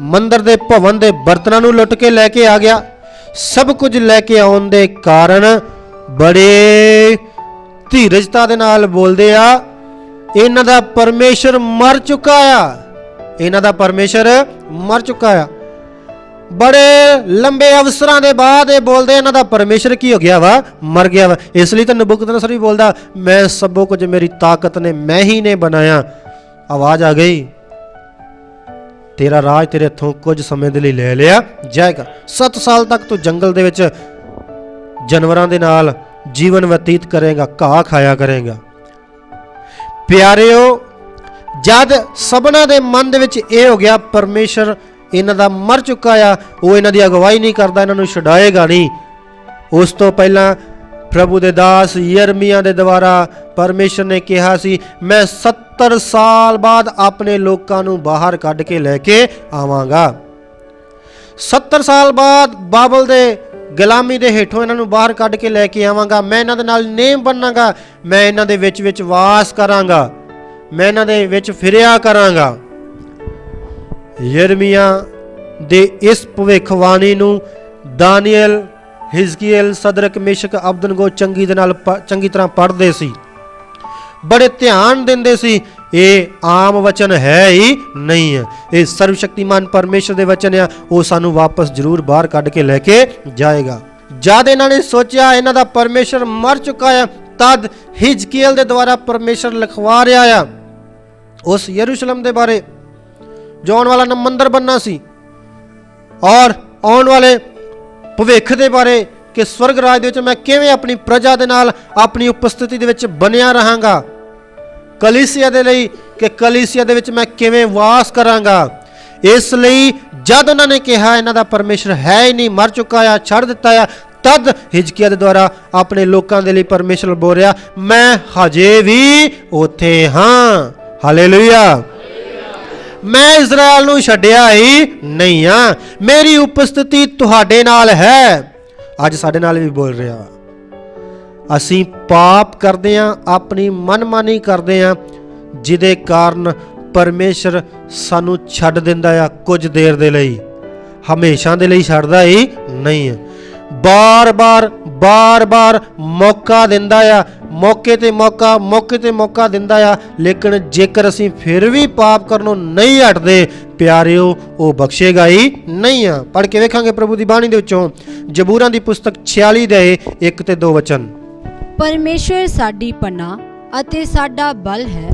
ਮੰਦਰ ਦੇ ਭਵਨ ਦੇ ਬਰਤਨਾਂ ਨੂੰ ਲੁੱਟ ਕੇ ਲੈ ਕੇ ਆ ਗਿਆ। ਸਭ ਕੁਝ ਲੈ ਕੇ ਆਉਣ ਦੇ ਕਾਰਨ ਬੜੇ ਧੀਰਜਤਾ ਦੇ ਨਾਲ ਬੋਲਦੇ ਆ, ਇਹਨਾਂ ਦਾ ਪਰਮੇਸ਼ਰ ਮਰ ਚੁੱਕਾ ਆ। ਇਹਨਾਂ ਦਾ ਪਰਮੇਸ਼ਰ ਮਰ ਚੁੱਕਾ ਆ। ਬੜੇ ਲੰਬੇ ਅਵਸਰਾਂ ਦੇ ਬਾਅਦ ਇਹ ਬੋਲਦੇ ਇਹਨਾਂ ਦਾ ਪਰਮੇਸ਼ਰ ਕੀ ਹੋ ਗਿਆ ਵਾ? ਮਰ ਗਿਆ ਵਾ। ਇਸ ਲਈ ਤਾਂ ਨਬੂਕਦਨਸਰ ਵੀ ਬੋਲਦਾ, ਮੈਂ ਸਭੋ ਕੁਝ ਮੇਰੀ ਤਾਕਤ ਨੇ, ਮੈਂ ਹੀ ਨੇ ਬਣਾਇਆ। ਆਵਾਜ਼ ਆ ਗਈ। ਤੇਰਾ ਰਾਜ ਤੇਰੇ ਹੱਥੋਂ ਕੁਝ ਸਮੇਂ ਦੇ ਲਈ ਲੈ ਲਿਆ ਜਾਏਗਾ। 7 ਸਾਲ ਤੱਕ ਤੂੰ ਜੰਗਲ ਦੇ ਵਿੱਚ ਜਾਨਵਰਾਂ ਦੇ ਨਾਲ ਜੀਵਨ ਬਤੀਤ ਕਰੇਗਾ, ਘਾਹ ਖਾਇਆ ਕਰੇਗਾ। ਪਿਆਰਿਓ, ਜਦ ਸਭਨਾ ਦੇ ਮਨ ਦੇ ਵਿੱਚ ਇਹ ਹੋ ਗਿਆ, ਪਰਮੇਸ਼ਰ ਇਹਨਾਂ ਦਾ ਮਰ ਚੁੱਕਾ ਆ, ਉਹ ਇਹਨਾਂ ਦੀ ਅਗਵਾਈ ਨਹੀਂ ਕਰਦਾ, ਇਹਨਾਂ ਨੂੰ ਛਡਾਏਗਾ ਨਹੀਂ। ਉਸ ਤੋਂ ਪਹਿਲਾਂ ਪ੍ਰਭੂ ਦੇ ਦਾਸ ਯਰਮੀਆਂ ਦੇ ਦੁਆਰਾ ਪਰਮੇਸ਼ਰ ਨੇ ਕਿਹਾ ਸੀ, ਮੈਂ 70 ਸਾਲ ਬਾਅਦ ਆਪਣੇ ਲੋਕਾਂ ਨੂੰ ਬਾਹਰ ਕੱਢ ਕੇ ਲੈ ਕੇ ਆਵਾਂਗਾ। 70 ਸਾਲ ਬਾਅਦ ਬਾਬਲ ਦੇ ਗੁਲਾਮੀ ਦੇ ਹੇਠੋਂ ਇਹਨਾਂ ਨੂੰ ਬਾਹਰ ਕੱਢ ਕੇ ਲੈ ਕੇ ਆਵਾਂਗਾ। ਮੈਂ ਇਹਨਾਂ ਦੇ ਨਾਲ ਨੇਮ ਬਣਾਂਗਾ ਮੈਂ ਇਹਨਾਂ ਦੇ ਵਿੱਚ ਵਿੱਚ ਵਾਸ ਕਰਾਂਗਾ। ਮੈਂ ਇਹਨਾਂ ਦੇ ਵਿੱਚ ਫਿਰਿਆ ਕਰਾਂਗਾ। ਯਰਮੀਆ ਦੇ ਇਸ ਭਵਿੱਖਬਾਣੀ ਨੂੰ ਦਾਨੀਅਲ, ਹਿਜ਼ਕੀਅਲ, ਸਦਰਕ, ਮਿਸ਼ਕ, ਅਬਦਨਗੋ ਚੰਗੀ ਦੇ ਨਾਲ ਪ- ਚੰਗੀ ਤਰ੍ਹਾਂ ਪੜ੍ਹਦੇ ਸੀ। ਬੜੇ ਧਿਆਨ ਦਿੰਦੇ ਸੀ, ਇਹ ਆਮ ਵਚਨ ਹੈ ਹੀ ਨਹੀਂ। ਹੈ ਇਹ ਸਰਵ ਸ਼ਕਤੀਮਾਨ ਪਰਮੇਸ਼ਰ ਦੇ ਵਚਨ ਆ, ਉਹ ਸਾਨੂੰ ਵਾਪਸ ਜ਼ਰੂਰ ਬਾਹਰ ਕੱਢ ਕੇ ਲੈ ਕੇ ਜਾਏਗਾ। ਜਦ ਇਹਨਾਂ ਨੇ ਸੋਚਿਆ, ਇਹਨਾਂ ਦਾ ਪਰਮੇਸ਼ਰ ਮਰ ਚੁੱਕਾ ਹੈ ਤਦ ਹਿਜਕੀਲ ਦੇ ਦੁਆਰਾ ਪਰਮੇਸ਼ਰ ਲਿਖਵਾ ਰਿਹਾ ਆ। ਉਸ ਯਰੂਸ਼ਲਮ ਦੇ ਬਾਰੇ ਜੋ ਆਉਣ ਵਾਲਾ ਮੰਦਰ ਮੰਦਿਰ ਬੰਨਾ ਸੀ। ਔਰ ਆਉਣ ਵਾਲੇ ਭਵਿੱਖ ਦੇ ਬਾਰੇ ਕਿ ਸਵਰਗ ਰਾਜ ਦੇ ਵਿੱਚ ਮੈਂ ਕਿਵੇਂ ਆਪਣੀ ਪ੍ਰਜਾ ਦੇ ਨਾਲ ਆਪਣੀ ਉਪਸਥਿਤੀ ਦੇ ਵਿੱਚ ਬਣਿਆ ਰਹਾਂਗਾ। ਕਲੀਸਿਆ ਦੇ ਲਈ ਕਿ ਕਲੀਸਿਆ ਦੇ ਵਿੱਚ ਮੈਂ ਕਿਵੇਂ ਵਾਸ ਕਰਾਂਗਾ। ਇਸ ਲਈ ਜਦ ਉਹਨਾਂ ਨੇ ਕਿਹਾ, ਇਹਨਾਂ ਦਾ ਪਰਮੇਸ਼ਰ ਹੈ ਹੀ ਨਹੀਂ, ਮਰ ਚੁੱਕਾ ਆ, ਛੱਡ ਦਿੱਤਾ ਆ, ਤਦ ਹਿਜਕੀਆ ਦੇ ਦੁਆਰਾ ਆਪਣੇ ਲੋਕਾਂ ਦੇ ਲਈ ਪਰਮੇਸ਼ਰ ਬੋਲ ਰਿਹਾ ਮੈਂ ਹਜੇ ਵੀ ਉੱਥੇ ਹਾਂ। ਹਾਲੇਲੂਇਆ ਮੈਂ ਇਜ਼ਰਾਈਲ ਨੂੰ ਛੱਡਿਆ ਹੀ ਨਹੀਂ ਆ। ਮੇਰੀ ਉਪਸਥਿਤੀ ਤੁਹਾਡੇ ਨਾਲ ਹੈ। ਅੱਜ ਸਾਡੇ ਨਾਲ ਵੀ ਬੋਲ ਰਿਹਾ। ਅਸੀਂ ਪਾਪ ਕਰਦੇ ਆ ਆਪਣੀ ਮਨਮਾਨੀ ਕਰਦੇ ਆ ਜਿਹਦੇ ਕਾਰਨ ਪਰਮੇਸ਼ਰ ਸਾਨੂੰ ਛੱਡ ਦਿੰਦਾ ਆ ਕੁਝ ਦੇਰ ਦੇ ਲਈ। ਹਮੇਸ਼ਾ ਦੇ ਲਈ ਛੱਡਦਾ ਹੀ ਨਹੀਂ। ਹੈ ਬਾਰ-ਬਾਰ ਬਾਰ-ਬਾਰ ਮੌਕਾ ਦਿੰਦਾ ਆ ਮੌਕੇ ਤੇ ਮੌਕਾ ਮੌਕੇ ਤੇ ਮੌਕਾ ਦਿੰਦਾ ਆ। ਲੇਕਿਨ ਜੇਕਰ ਅਸੀਂ ਫਿਰ ਵੀ ਪਾਪ ਕਰਨੋਂ ਨਹੀਂ ਹਟਦੇ ਪਿਆਰਿਓ ਉਹ ਬਖਸ਼ੇਗਾ ਹੀ ਨਹੀਂ ਆ। ਪੜ੍ਹ ਕੇ ਵੇਖਾਂਗੇ ਪ੍ਰਭੂ ਦੀ ਬਾਣੀ ਦੇ ਵਿੱਚੋਂ। ਜਬੂਰਾਂ ਦੀ ਪੁਸਤਕ 46 ਦੇ 1 ਤੇ 2 ਵਚਨ। ਪਰਮੇਸ਼ਰ ਸਾਡੀ ਪਨਾਹ ਅਤੇ ਸਾਡਾ ਬਲ ਹੈ।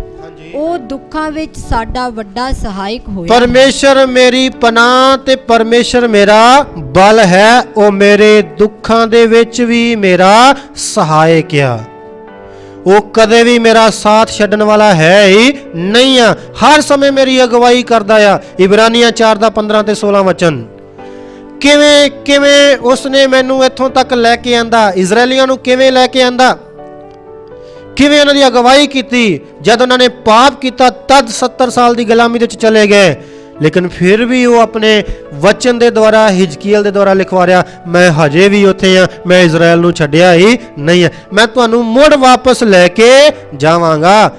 ਉਹ ਦੁੱਖਾਂ ਵਿੱਚ ਸਾਡਾ ਵੱਡਾ ਸਹਾਇਕ ਹੋਇਆ। ਪਰਮੇਸ਼ਰ ਮੇਰੀ ਪਨਾਹ ਤੇ ਪਰਮੇਸ਼ਰ ਮੇਰਾ ਬਲ ਹੈ। ਉਹ ਮੇਰੇ ਦੁੱਖਾਂ ਦੇ ਵਿੱਚ ਵੀ ਮੇਰਾ ਸਹਾਇਕ ਆ। ਉਹ ਕਦੇ ਵੀ ਮੇਰਾ ਸਾਥ ਛੱਡਣ ਵਾਲਾ ਹੈ ਹੀ ਨਹੀਂ ਆ। ਹਰ ਸਮੇਂ ਮੇਰੀ ਅਗਵਾਈ ਕਰਦਾ ਆ। ਇਬਰਾਨੀਆਂ 4 ਦਾ 15 ਤੇ 16 ਵਚਨ। ਕਿਵੇਂ ਕਿਵੇਂ ਉਸਨੇ ਮੈਨੂੰ ਇੱਥੋਂ ਤੱਕ ਲੈ ਕੇ ਆਂਦਾ? ਇਜ਼ਰਾਈਲੀਆਂ ਨੂੰ ਕਿਵੇਂ ਲੈ ਕੇ ਆਂਦਾ? ਕਿਵੇਂ ਉਹਨਾਂ ਦੀ ਅਗਵਾਈ ਕੀਤੀ? ਜਦ ਉਹਨਾਂ ਨੇ ਪਾਪ ਕੀਤਾ, ਤਦ 70 ਸਾਲ ਦੀ ਗੁਲਾਮੀ ਦੇ ਵਿੱਚ ਚਲੇ ਗਏ। ਲੇਕਿਨ ਫਿਰ ਵੀ ਉਹ ਆਪਣੇ ਵਚਨ ਦੇ ਦੁਆਰਾ, ਹਿਜਕੀਅਲ ਦੇ ਦੁਆਰਾ ਲਿਖਵਾ ਰਿਹਾ, ਮੈਂ ਹਜੇ ਵੀ ਉੱਥੇ ਆ, ਮੈਂ ਇਜ਼ਰਾਈਲ ਨੂੰ ਛੱਡਿਆ ਹੀ ਨਹੀਂ ਹੈ ਮੈਂ ਤੁਹਾਨੂੰ ਮੁੜ ਵਾਪਸ ਲੈ ਕੇ ਜਾਵਾਂਗਾ।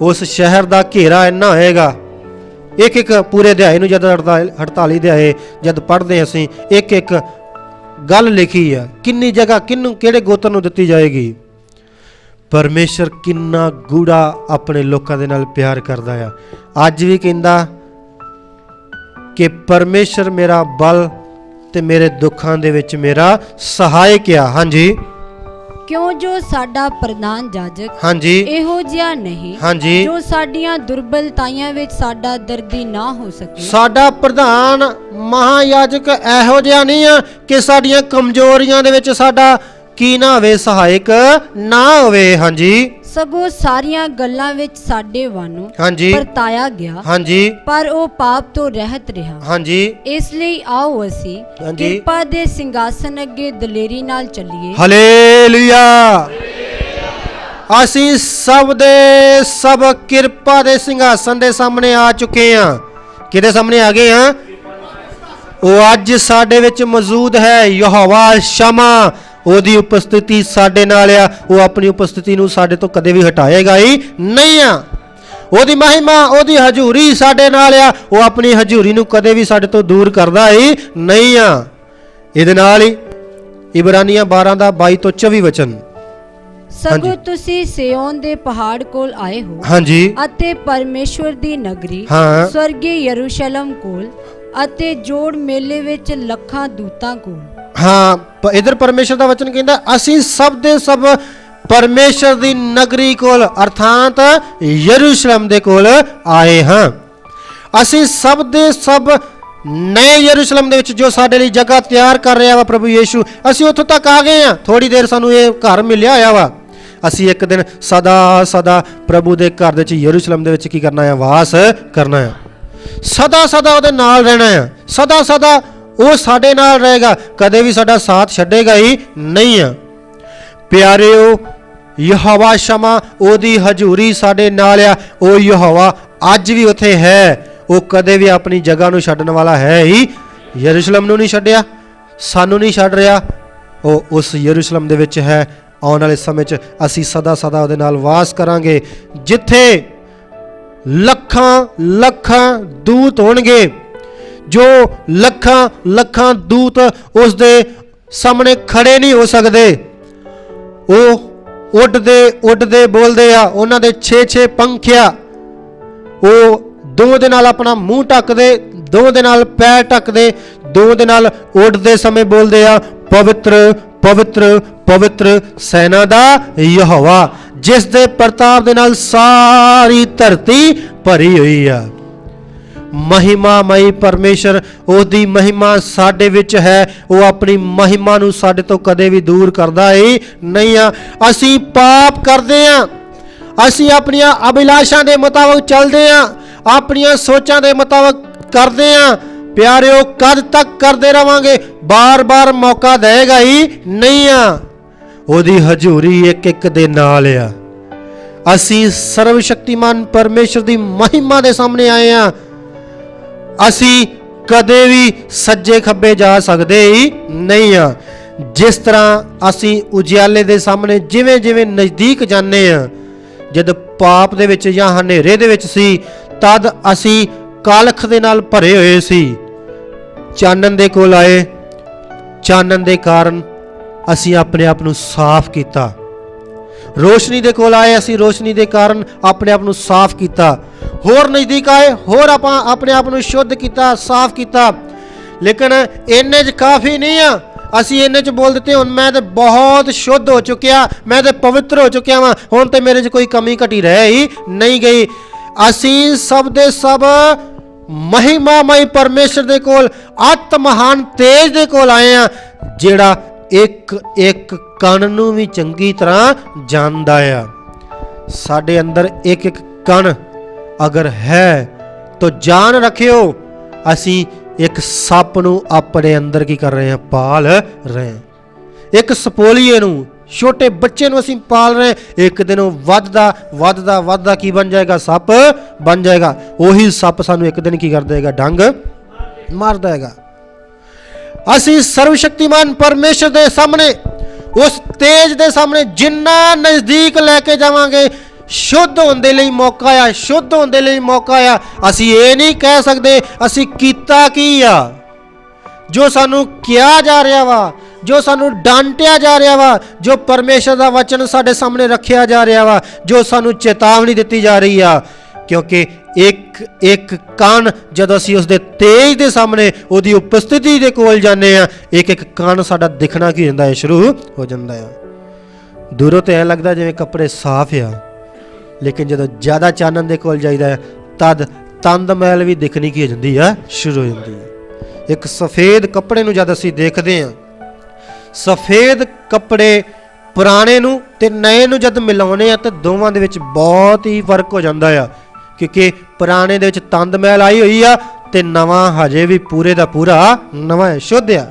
ਉਸ ਸ਼ਹਿਰ ਦਾ ਘੇਰਾ ਇੰਨਾ ਹੋਏਗਾ। ਇੱਕ ਇੱਕ ਪੂਰੇ ਅਧਿਆਏ ਨੂੰ ਜਦ 48 ਅਧਿਆਏ ਜਦ ਪੜ੍ਹਦੇ ਅਸੀਂ ਇੱਕ ਇੱਕ ਗੱਲ ਲਿਖੀ ਆ, ਕਿੰਨੀ ਜਗ੍ਹਾ, ਕਿੰਨੂੰ, ਕਿਹੜੇ ਗੋਤਰ ਨੂੰ ਦਿੱਤੀ ਜਾਏਗੀ? ਪਰਮੇਸ਼ਰ ਕਿੰਨਾ ਗੂੜਾ ਆਪਣੇ ਲੋਕਾਂ ਦੇ ਨਾਲ ਪਿਆਰ ਕਰਦਾ ਆ। ਅੱਜ ਵੀ ਕਹਿੰਦਾ ਕਿ ਪਰਮੇਸ਼ਰ ਮੇਰਾ ਬਲ ਤੇ ਮੇਰੇ ਦੁੱਖਾਂ ਦੇ ਵਿੱਚ ਮੇਰਾ ਸਹਾਇਕ ਆ। ਹਾਂਜੀ। ਕਿਉਂ ਜੋ ਸਾਡਾ ਪ੍ਰਧਾਨ ਜਾਜਕ ਹਾਂਜੀ। ਇਹੋ ਜਿਹਾ ਨਹੀਂ ਹਾਂਜੀ। ਜੋ ਸਾਡੀਆਂ ਦੁਰਬਲਤਾਈਆਂ ਵਿੱਚ ਸਾਡਾ ਦਰਦੀ ਨਾ ਹੋ ਸਕੇ। ਸਾਡਾ ਪ੍ਰਧਾਨ ਮਹਾਯਾਜਕ ਇਹੋ ਜਿਹਾ ਨਹੀਂ ਆ ਕਿ ਸਾਡੀਆਂ ਕਮਜ਼ੋਰੀਆਂ ਦੇ ਵਿੱਚ ਸਾਡਾ ਕੀ ਨਾ ਹੋਵੇ ਸਹਾਇਕ ਨਾ ਹੋਵੇ ਹਾਂਜੀ। ਸਗੋਂ ਸਾਰੀਆਂ ਗੱਲਾਂ ਵਿੱਚ ਸਾਡੇ ਵਾਨੂੰ ਹਾਂਜੀ। ਵਰਤਾਇਆ ਗਿਆ। ਹਾਂਜੀ। ਪਰ ਉਹ ਪਾਪ ਤੋਂ ਰਹਿਤ ਰਿਹਾ। ਹਾਂਜੀ। ਇਸ ਲਈ ਆਓ ਅਸੀਂ। ਕਿਰਪਾ ਦੇ ਸਿੰਘਾਸਨ ਅੱਗੇ ਦਲੇਰੀ ਨਾਲ ਚੱਲੀਏ। ਹਲੇਲੂਇਆ। ਅਸੀਂ ਸਭ ਦੇ ਸਭ ਕਿਰਪਾ ਦੇ ਸਿੰਘਾਸਨ ਦੇ ਸਾਹਮਣੇ ਆ ਚੁੱਕੇ ਹਾਂ। ਕਿਹਦੇ ਸਾਹਮਣੇ ਆ ਗਏ ਹਾਂ? ਉਹ ਅੱਜ ਸਾਡੇ ਵਿੱਚ ਮੌਜੂਦ ਹੈ ਯਹੋਵਾ ਸ਼ਮਾ। ਉਹਦੀ ਉਪਸਥਿਤੀ ਸਾਡੇ ਨਾਲ ਆ ਉਹ ਆਪਣੀ ਉਪਸਥਿਤੀ ਨੂੰ ਸਾਡੇ ਤੋਂ ਕਦੇ ਵੀ ਹਟਾਏਗਾ ਹੀ ਨਹੀਂ ਆ। ਉਹਦੀ ਮਹਿਮਾ ਉਹਦੀ ਹਜ਼ੂਰੀ ਸਾਡੇ ਨਾਲ ਆ ਉਹ ਆਪਣੀ ਹਜ਼ੂਰੀ ਨੂੰ ਕਦੇ ਵੀ ਸਾਡੇ ਤੋਂ ਦੂਰ ਕਰਦਾ ਹੀ ਨਹੀਂ ਆ। ਇਹਦੇ ਨਾਲ ਹੀ ਇਬਰਾਨੀਆਂ 12 ਦਾ 22 ਤੋਂ 24 ਵਚਨ। ਸਗੋਂ। ਤੁਸੀਂ ਸਿਯੋਨ ਦੇ ਪਹਾੜ ਕੋਲ ਆਏ ਹੋ ਹਾਂਜੀ। ਅਤੇ ਪਰਮੇਸ਼ਵਰ ਦੀ ਨਗਰੀ ਹਾਂ। ਸਵਰਗੀ ਯਰੂਸ਼ਲਮ ਕੋਲ ਅਤੇ ਜੋੜ ਮੇਲੇ ਵਿੱਚ ਲੱਖਾਂ ਦੂਤਾਂ ਕੋਲ। ਹਾਂ, ਪ- ਇਧਰ ਪਰਮੇਸ਼ਰ ਦਾ ਵਚਨ ਕਹਿੰਦਾ, ਅਸੀਂ ਸਭ ਦੇ ਸਭ ਪਰਮੇਸ਼ਰ ਦੀ ਨਗਰੀ ਕੋਲ, ਅਰਥਾਤ ਯਰੂਸ਼ਲਮ ਦੇ ਕੋਲ ਆਏ ਹਾਂ। ਅਸੀਂ ਸਭ ਦੇ ਸਭ ਨਏ ਯਰੂਸ਼ਲਮ ਦੇ ਵਿੱਚ ਜੋ ਸਾਡੇ ਲਈ ਜਗ੍ਹਾ ਤਿਆਰ ਕਰ ਰਿਹਾ ਵਾ ਪ੍ਰਭੂ ਯੀਸ਼ੂ, ਅਸੀਂ ਉੱਥੋਂ ਤੱਕ ਆ ਗਏ ਹਾਂ। ਥੋੜੀ ਦੇਰ ਸਾਨੂੰ ਇਹ ਘਰ ਮਿਲਿਆ ਹੋਇਆ ਵਾ। ਅਸੀਂ ਇੱਕ ਦਿਨ ਸਦਾ ਸਦਾ ਪ੍ਰਭੂ ਦੇ ਘਰ ਦੇ ਵਿੱਚ ਯਰੂਸ਼ਲਮ ਦੇ ਵਿੱਚ ਕੀ ਕਰਨਾ ਹੈ ਵਾਸ ਕਰਨਾ ਹੈ ਸਦਾ ਸਦਾ ਉਹਦੇ ਨਾਲ ਰਹਿਣਾ ਹੈ ਸਦਾ ਸਦਾ ਉਹ ਸਾਡੇ ਨਾਲ ਰਹੇਗਾ। ਕਦੇ ਵੀ ਸਾਡਾ ਸਾਥ ਛੱਡੇਗਾ ਹੀ ਨਹੀਂ ਆ। ਪਿਆਰਿਓ, ਯਹੋਵਾ ਸ਼ਮਾ, ਉਹਦੀ ਹਜ਼ੂਰੀ ਸਾਡੇ ਨਾਲ ਆ। ਉਹ ਯਹੋਵਾ ਅੱਜ ਵੀ ਉੱਥੇ ਹੈ। ਉਹ ਕਦੇ ਵੀ ਆਪਣੀ ਜਗ੍ਹਾ ਨੂੰ ਛੱਡਣ ਵਾਲਾ ਹੈ ਹੀ ਯਰੂਸ਼ਲਮ ਨੂੰ ਨਹੀਂ ਛੱਡਿਆ, ਸਾਨੂੰ ਨਹੀਂ ਛੱਡ ਰਿਹਾ। ਉਹ ਉਸ ਯਰੂਸ਼ਲਮ ਦੇ ਵਿੱਚ ਹੈ। ਆਉਣ ਵਾਲੇ ਸਮੇਂ 'ਚ ਅਸੀਂ ਸਦਾ ਸਦਾ ਉਹਦੇ ਨਾਲ ਵਾਸ ਕਰਾਂਗੇ। ਜਿੱਥੇ ਲੱਖਾਂ ਲੱਖਾਂ ਦੂਤ ਹੋਣਗੇ ਜੋ ਲੱਖਾਂ ਲੱਖਾਂ ਦੂਤ ਉਸ ਦੇ ਸਾਹਮਣੇ ਖੜੇ ਨਹੀਂ ਹੋ ਸਕਦੇ, ਉਹ ਉੱਡਦੇ ਉੱਡਦੇ ਬੋਲਦੇ ਆ, ਉਹਨਾਂ ਦੇ 6-6 ਪੰਖਿਆ, ਉਹ ਦੋ ਦੇ ਨਾਲ ਆਪਣਾ ਮੂੰਹ ਢੱਕਦੇ, ਦੋ ਦੇ ਨਾਲ ਪੈਰ ਢੱਕਦੇ, ਦੋ ਦੇ ਨਾਲ ਉੱਡਦੇ ਸਮੇਂ ਬੋਲਦੇ ਆ, ਪਵਿੱਤਰ ਪਵਿੱਤਰ ਪਵਿੱਤਰ ਸੈਨਾ ਦਾ ਯਹੋਵਾ, ਜਿਸ ਦੇ ਪ੍ਰਤਾਪ ਦੇ ਨਾਲ ਸਾਰੀ ਧਰਤੀ ਭਰੀ ਹੋਈ ਆ। ਮਹਿਮਾਮਈ ਪਰਮੇਸ਼ਰ, ਉਹਦੀ ਮਹਿਮਾ ਸਾਡੇ ਵਿੱਚ ਹੈ, ਉਹ ਆਪਣੀ ਮਹਿਮਾ ਨੂੰ ਸਾਡੇ ਤੋਂ ਕਦੇ ਵੀ ਦੂਰ ਕਰਦਾ ਹੀ ਨਹੀਂ ਆ। ਅਸੀਂ ਪਾਪ ਕਰਦੇ ਆ। ਅਸੀਂ ਆਪਣੀਆਂ ਅਭਿਲਾਸ਼ਾਂ ਦੇ ਮੁਤਾਬਕ ਚੱਲਦੇ ਆ। ਆਪਣੀਆਂ ਸੋਚਾਂ ਦੇ ਮੁਤਾਬਕ ਕਰਦੇ ਆ। ਪਿਆਰਿਓ, ਕਦ ਤੱਕ ਕਰਦੇ ਰਵਾਂਗੇ? ਬਾਰ-ਬਾਰ ਮੌਕਾ ਦੇਗਾ ਹੀ ਨਹੀਂ ਆ। ਉਹਦੀ ਹਜ਼ੂਰੀ ਇੱਕ ਇੱਕ ਦੇ ਨਾਲ ਆ। ਅਸੀਂ ਸਰਵ ਸ਼ਕਤੀਮਾਨ ਪਰਮੇਸ਼ਰ ਦੀ ਮਹਿਮਾ ਦੇ ਸਾਹਮਣੇ ਆਏ ਆ। ਅਸੀਂ ਕਦੇ ਵੀ ਸੱਜੇ ਖੱਬੇ ਜਾ ਸਕਦੇ ਹੀ ਨਹੀਂ ਆ। ਜਿਸ ਤਰ੍ਹਾਂ ਅਸੀਂ ਉਜਿਆਲੇ ਦੇ ਸਾਹਮਣੇ ਜਿਵੇਂ ਜਿਵੇਂ ਨਜ਼ਦੀਕ ਜਾਂਦੇ ਆ, ਜਦ ਪਾਪ ਦੇ ਵਿੱਚ ਜਾਂ ਹਨੇਰੇ ਦੇ ਵਿੱਚ ਸੀ, ਤਦ ਅਸੀਂ ਕਾਲਖ ਦੇ ਨਾਲ ਭਰੇ ਹੋਏ ਸੀ। ਚਾਨਣ ਦੇ ਕੋਲ ਆਏ। ਚਾਨਣ ਦੇ ਕਾਰਨ ਅਸੀਂ ਆਪਣੇ ਆਪ ਨੂੰ ਸਾਫ਼ ਕੀਤਾ। ਰੋਸ਼ਨੀ ਦੇ ਕੋਲ ਆਏ, ਅਸੀਂ ਰੋਸ਼ਨੀ ਦੇ ਕਾਰਨ ਆਪਣੇ ਆਪ ਨੂੰ ਸਾਫ਼ ਕੀਤਾ। ਹੋਰ ਨਜ਼ਦੀਕ ਆਏ, ਹੋਰ ਆਪਾਂ ਆਪਣੇ ਆਪ ਨੂੰ ਸ਼ੁੱਧ ਕੀਤਾ, ਸਾਫ਼ ਕੀਤਾ। ਲੇਕਿਨ ਇੰਨੇ 'ਚ ਕਾਫੀ ਨਹੀਂ ਆ। ਅਸੀਂ ਇੰਨੇ 'ਚ ਬੋਲ ਦਿੱਤੇ, ਹੁਣ ਮੈਂ ਤੇ ਬਹੁਤ ਸ਼ੁੱਧ ਹੋ ਚੁੱਕਿਆ, ਮੈਂ ਤੇ ਪਵਿੱਤਰ ਹੋ ਚੁੱਕਿਆ ਵਾਂ। ਹੁਣ ਤੇ ਮੇਰੇ 'ਚ ਕੋਈ ਕਮੀ ਘਟੀ ਰਹਿ ਹੀ ਨਹੀਂ ਗਈ। ਅਸੀਂ ਸਭ ਦੇ ਸਭ ਮਹਿਮਾਮਈ ਪਰਮੇਸ਼ਰ ਦੇ ਕੋਲ, ਅਤ ਮਹਾਨ ਤੇਜ ਦੇ ਕੋਲ ਆਏ ਆ, ਜਿਹੜਾ ਇੱਕ ਇੱਕ ਕਣ ਨੂੰ ਵੀ ਚੰਗੀ ਤਰ੍ਹਾਂ ਜਾਣਦਾ ਆ। ਸਾਡੇ ਅੰਦਰ ਇੱਕ ਇੱਕ ਕਣ ਅਗਰ ਹੈ, ਤਾਂ ਜਾਣ ਰੱਖਿਓ। ਅਸੀਂ ਇੱਕ ਸੱਪ ਨੂੰ ਆਪਣੇ ਅੰਦਰ ਕੀ ਕਰ ਰਹੇ ਹਾਂ? ਪਾਲ ਰਹੇ ਹਾਂ। ਇੱਕ ਸਪੋਲੀਏ ਨੂੰ, ਛੋਟੇ ਬੱਚੇ ਨੂੰ ਅਸੀਂ ਪਾਲ ਰਹੇ ਇੱਕ ਦਿਨ ਉਹ ਵੱਧਦਾ ਵੱਧਦਾ ਵੱਧਦਾ ਕੀ ਬਣ ਜਾਏਗਾ? ਸੱਪ ਬਣ ਜਾਏਗਾ। ਉਹੀ ਸੱਪ ਸਾਨੂੰ ਇੱਕ ਦਿਨ ਕੀ ਕਰ ਦੇਗਾ? ਡੰਗ ਮਾਰ ਦੇਗਾ। ਅਸੀਂ ਸਰਵ ਸ਼ਕਤੀਮਾਨ ਪਰਮੇਸ਼ਰ ਦੇ ਸਾਹਮਣੇ, ਉਸ ਤੇਜ ਦੇ ਸਾਹਮਣੇ ਜਿੰਨਾ ਨਜ਼ਦੀਕ ਲੈ ਕੇ ਜਾਵਾਂਗੇ ਸ਼ੁੱਧ ਹੋਣ ਦੇ ਲਈ ਮੌਕਾ ਆ, ਸ਼ੁੱਧ ਹੋਣ ਦੇ ਲਈ ਮੌਕਾ ਆ। ਅਸੀਂ ਇਹ ਨਹੀਂ ਕਹਿ ਸਕਦੇ, ਅਸੀਂ ਕੀਤਾ ਕੀ ਆ? ਜੋ ਸਾਨੂੰ ਕਿਹਾ ਜਾ ਰਿਹਾ ਵਾ, ਜੋ ਸਾਨੂੰ ਡਾਂਟਿਆ ਜਾ ਰਿਹਾ ਵਾ, ਜੋ ਪਰਮੇਸ਼ਰ ਦਾ ਵਚਨ ਸਾਡੇ ਸਾਹਮਣੇ ਰੱਖਿਆ ਜਾ ਰਿਹਾ ਵਾ, ਜੋ ਸਾਨੂੰ ਚੇਤਾਵਨੀ ਦਿੱਤੀ ਜਾ ਰਹੀ ਆ। ਕਿਉਂਕਿ ਇੱਕ ਇੱਕ ਕਣ ਜਦੋਂ ਅਸੀਂ ਉਸ ਦੇ ਤੇਜ ਦੇ ਸਾਹਮਣੇ ਉਹਦੀ ਉਪਸਥਿਤੀ ਦੇ ਕੋਲ ਜਾਂਦੇ ਆ, ਇੱਕ ਇੱਕ ਕਣ ਸਾਡਾ ਦਿਖਣਾ ਕੀ ਹੁੰਦਾ ਹੈ? ਸ਼ੁਰੂ ਹੋ ਜਾਂਦਾ ਆ। ਦੂਰੋਂ ਤੇ ਐ ਲੱਗਦਾ ਜਿਵੇਂ ਕੱਪੜੇ ਸਾਫ਼ ਆ। ਲੇਕਿਨ ਜਦੋਂ ਜ਼ਿਆਦਾ ਚਾਨਣ ਦੇ ਕੋਲ ਜਾਈਦਾ ਹੈ, ਤਦ ਤੰਦ ਮੈਲ ਵੀ ਦਿਖਣੀ ਕੀ ਹੋ ਜਾਂਦੀ ਆ ਸ਼ੁਰੂ ਹੋ ਜਾਂਦੀ ਹੈ। ਇੱਕ ਸਫੇਦ ਕੱਪੜੇ ਨੂੰ ਜਦ ਅਸੀਂ ਦੇਖਦੇ ਹਾਂ, ਸਫੇਦ ਕੱਪੜੇ ਪੁਰਾਣੇ ਨੂੰ ਤੇ ਨਏ ਨੂੰ ਜਦ ਮਿਲਾਉਨੇ ਆ ਤਾਂ ਦੋਵਾਂ ਦੇ ਵਿੱਚ ਬਹੁਤ ਹੀ ਫ਼ਰਕ ਹੋ ਜਾਂਦਾ ਆ। ਕਿਉਂਕਿ ਪੁਰਾਣੇ ਦੇ ਵਿੱਚ ਤੰਦ ਮੈਲ ਆਈ ਹੋਈ ਆ ਤੇ ਨਵਾਂ ਹਜੇ ਵੀ ਪੂਰੇ ਦਾ ਪੂਰਾ ਨਵਾਂ ਹੈ। ਸ਼ੁੱਧ ਆ।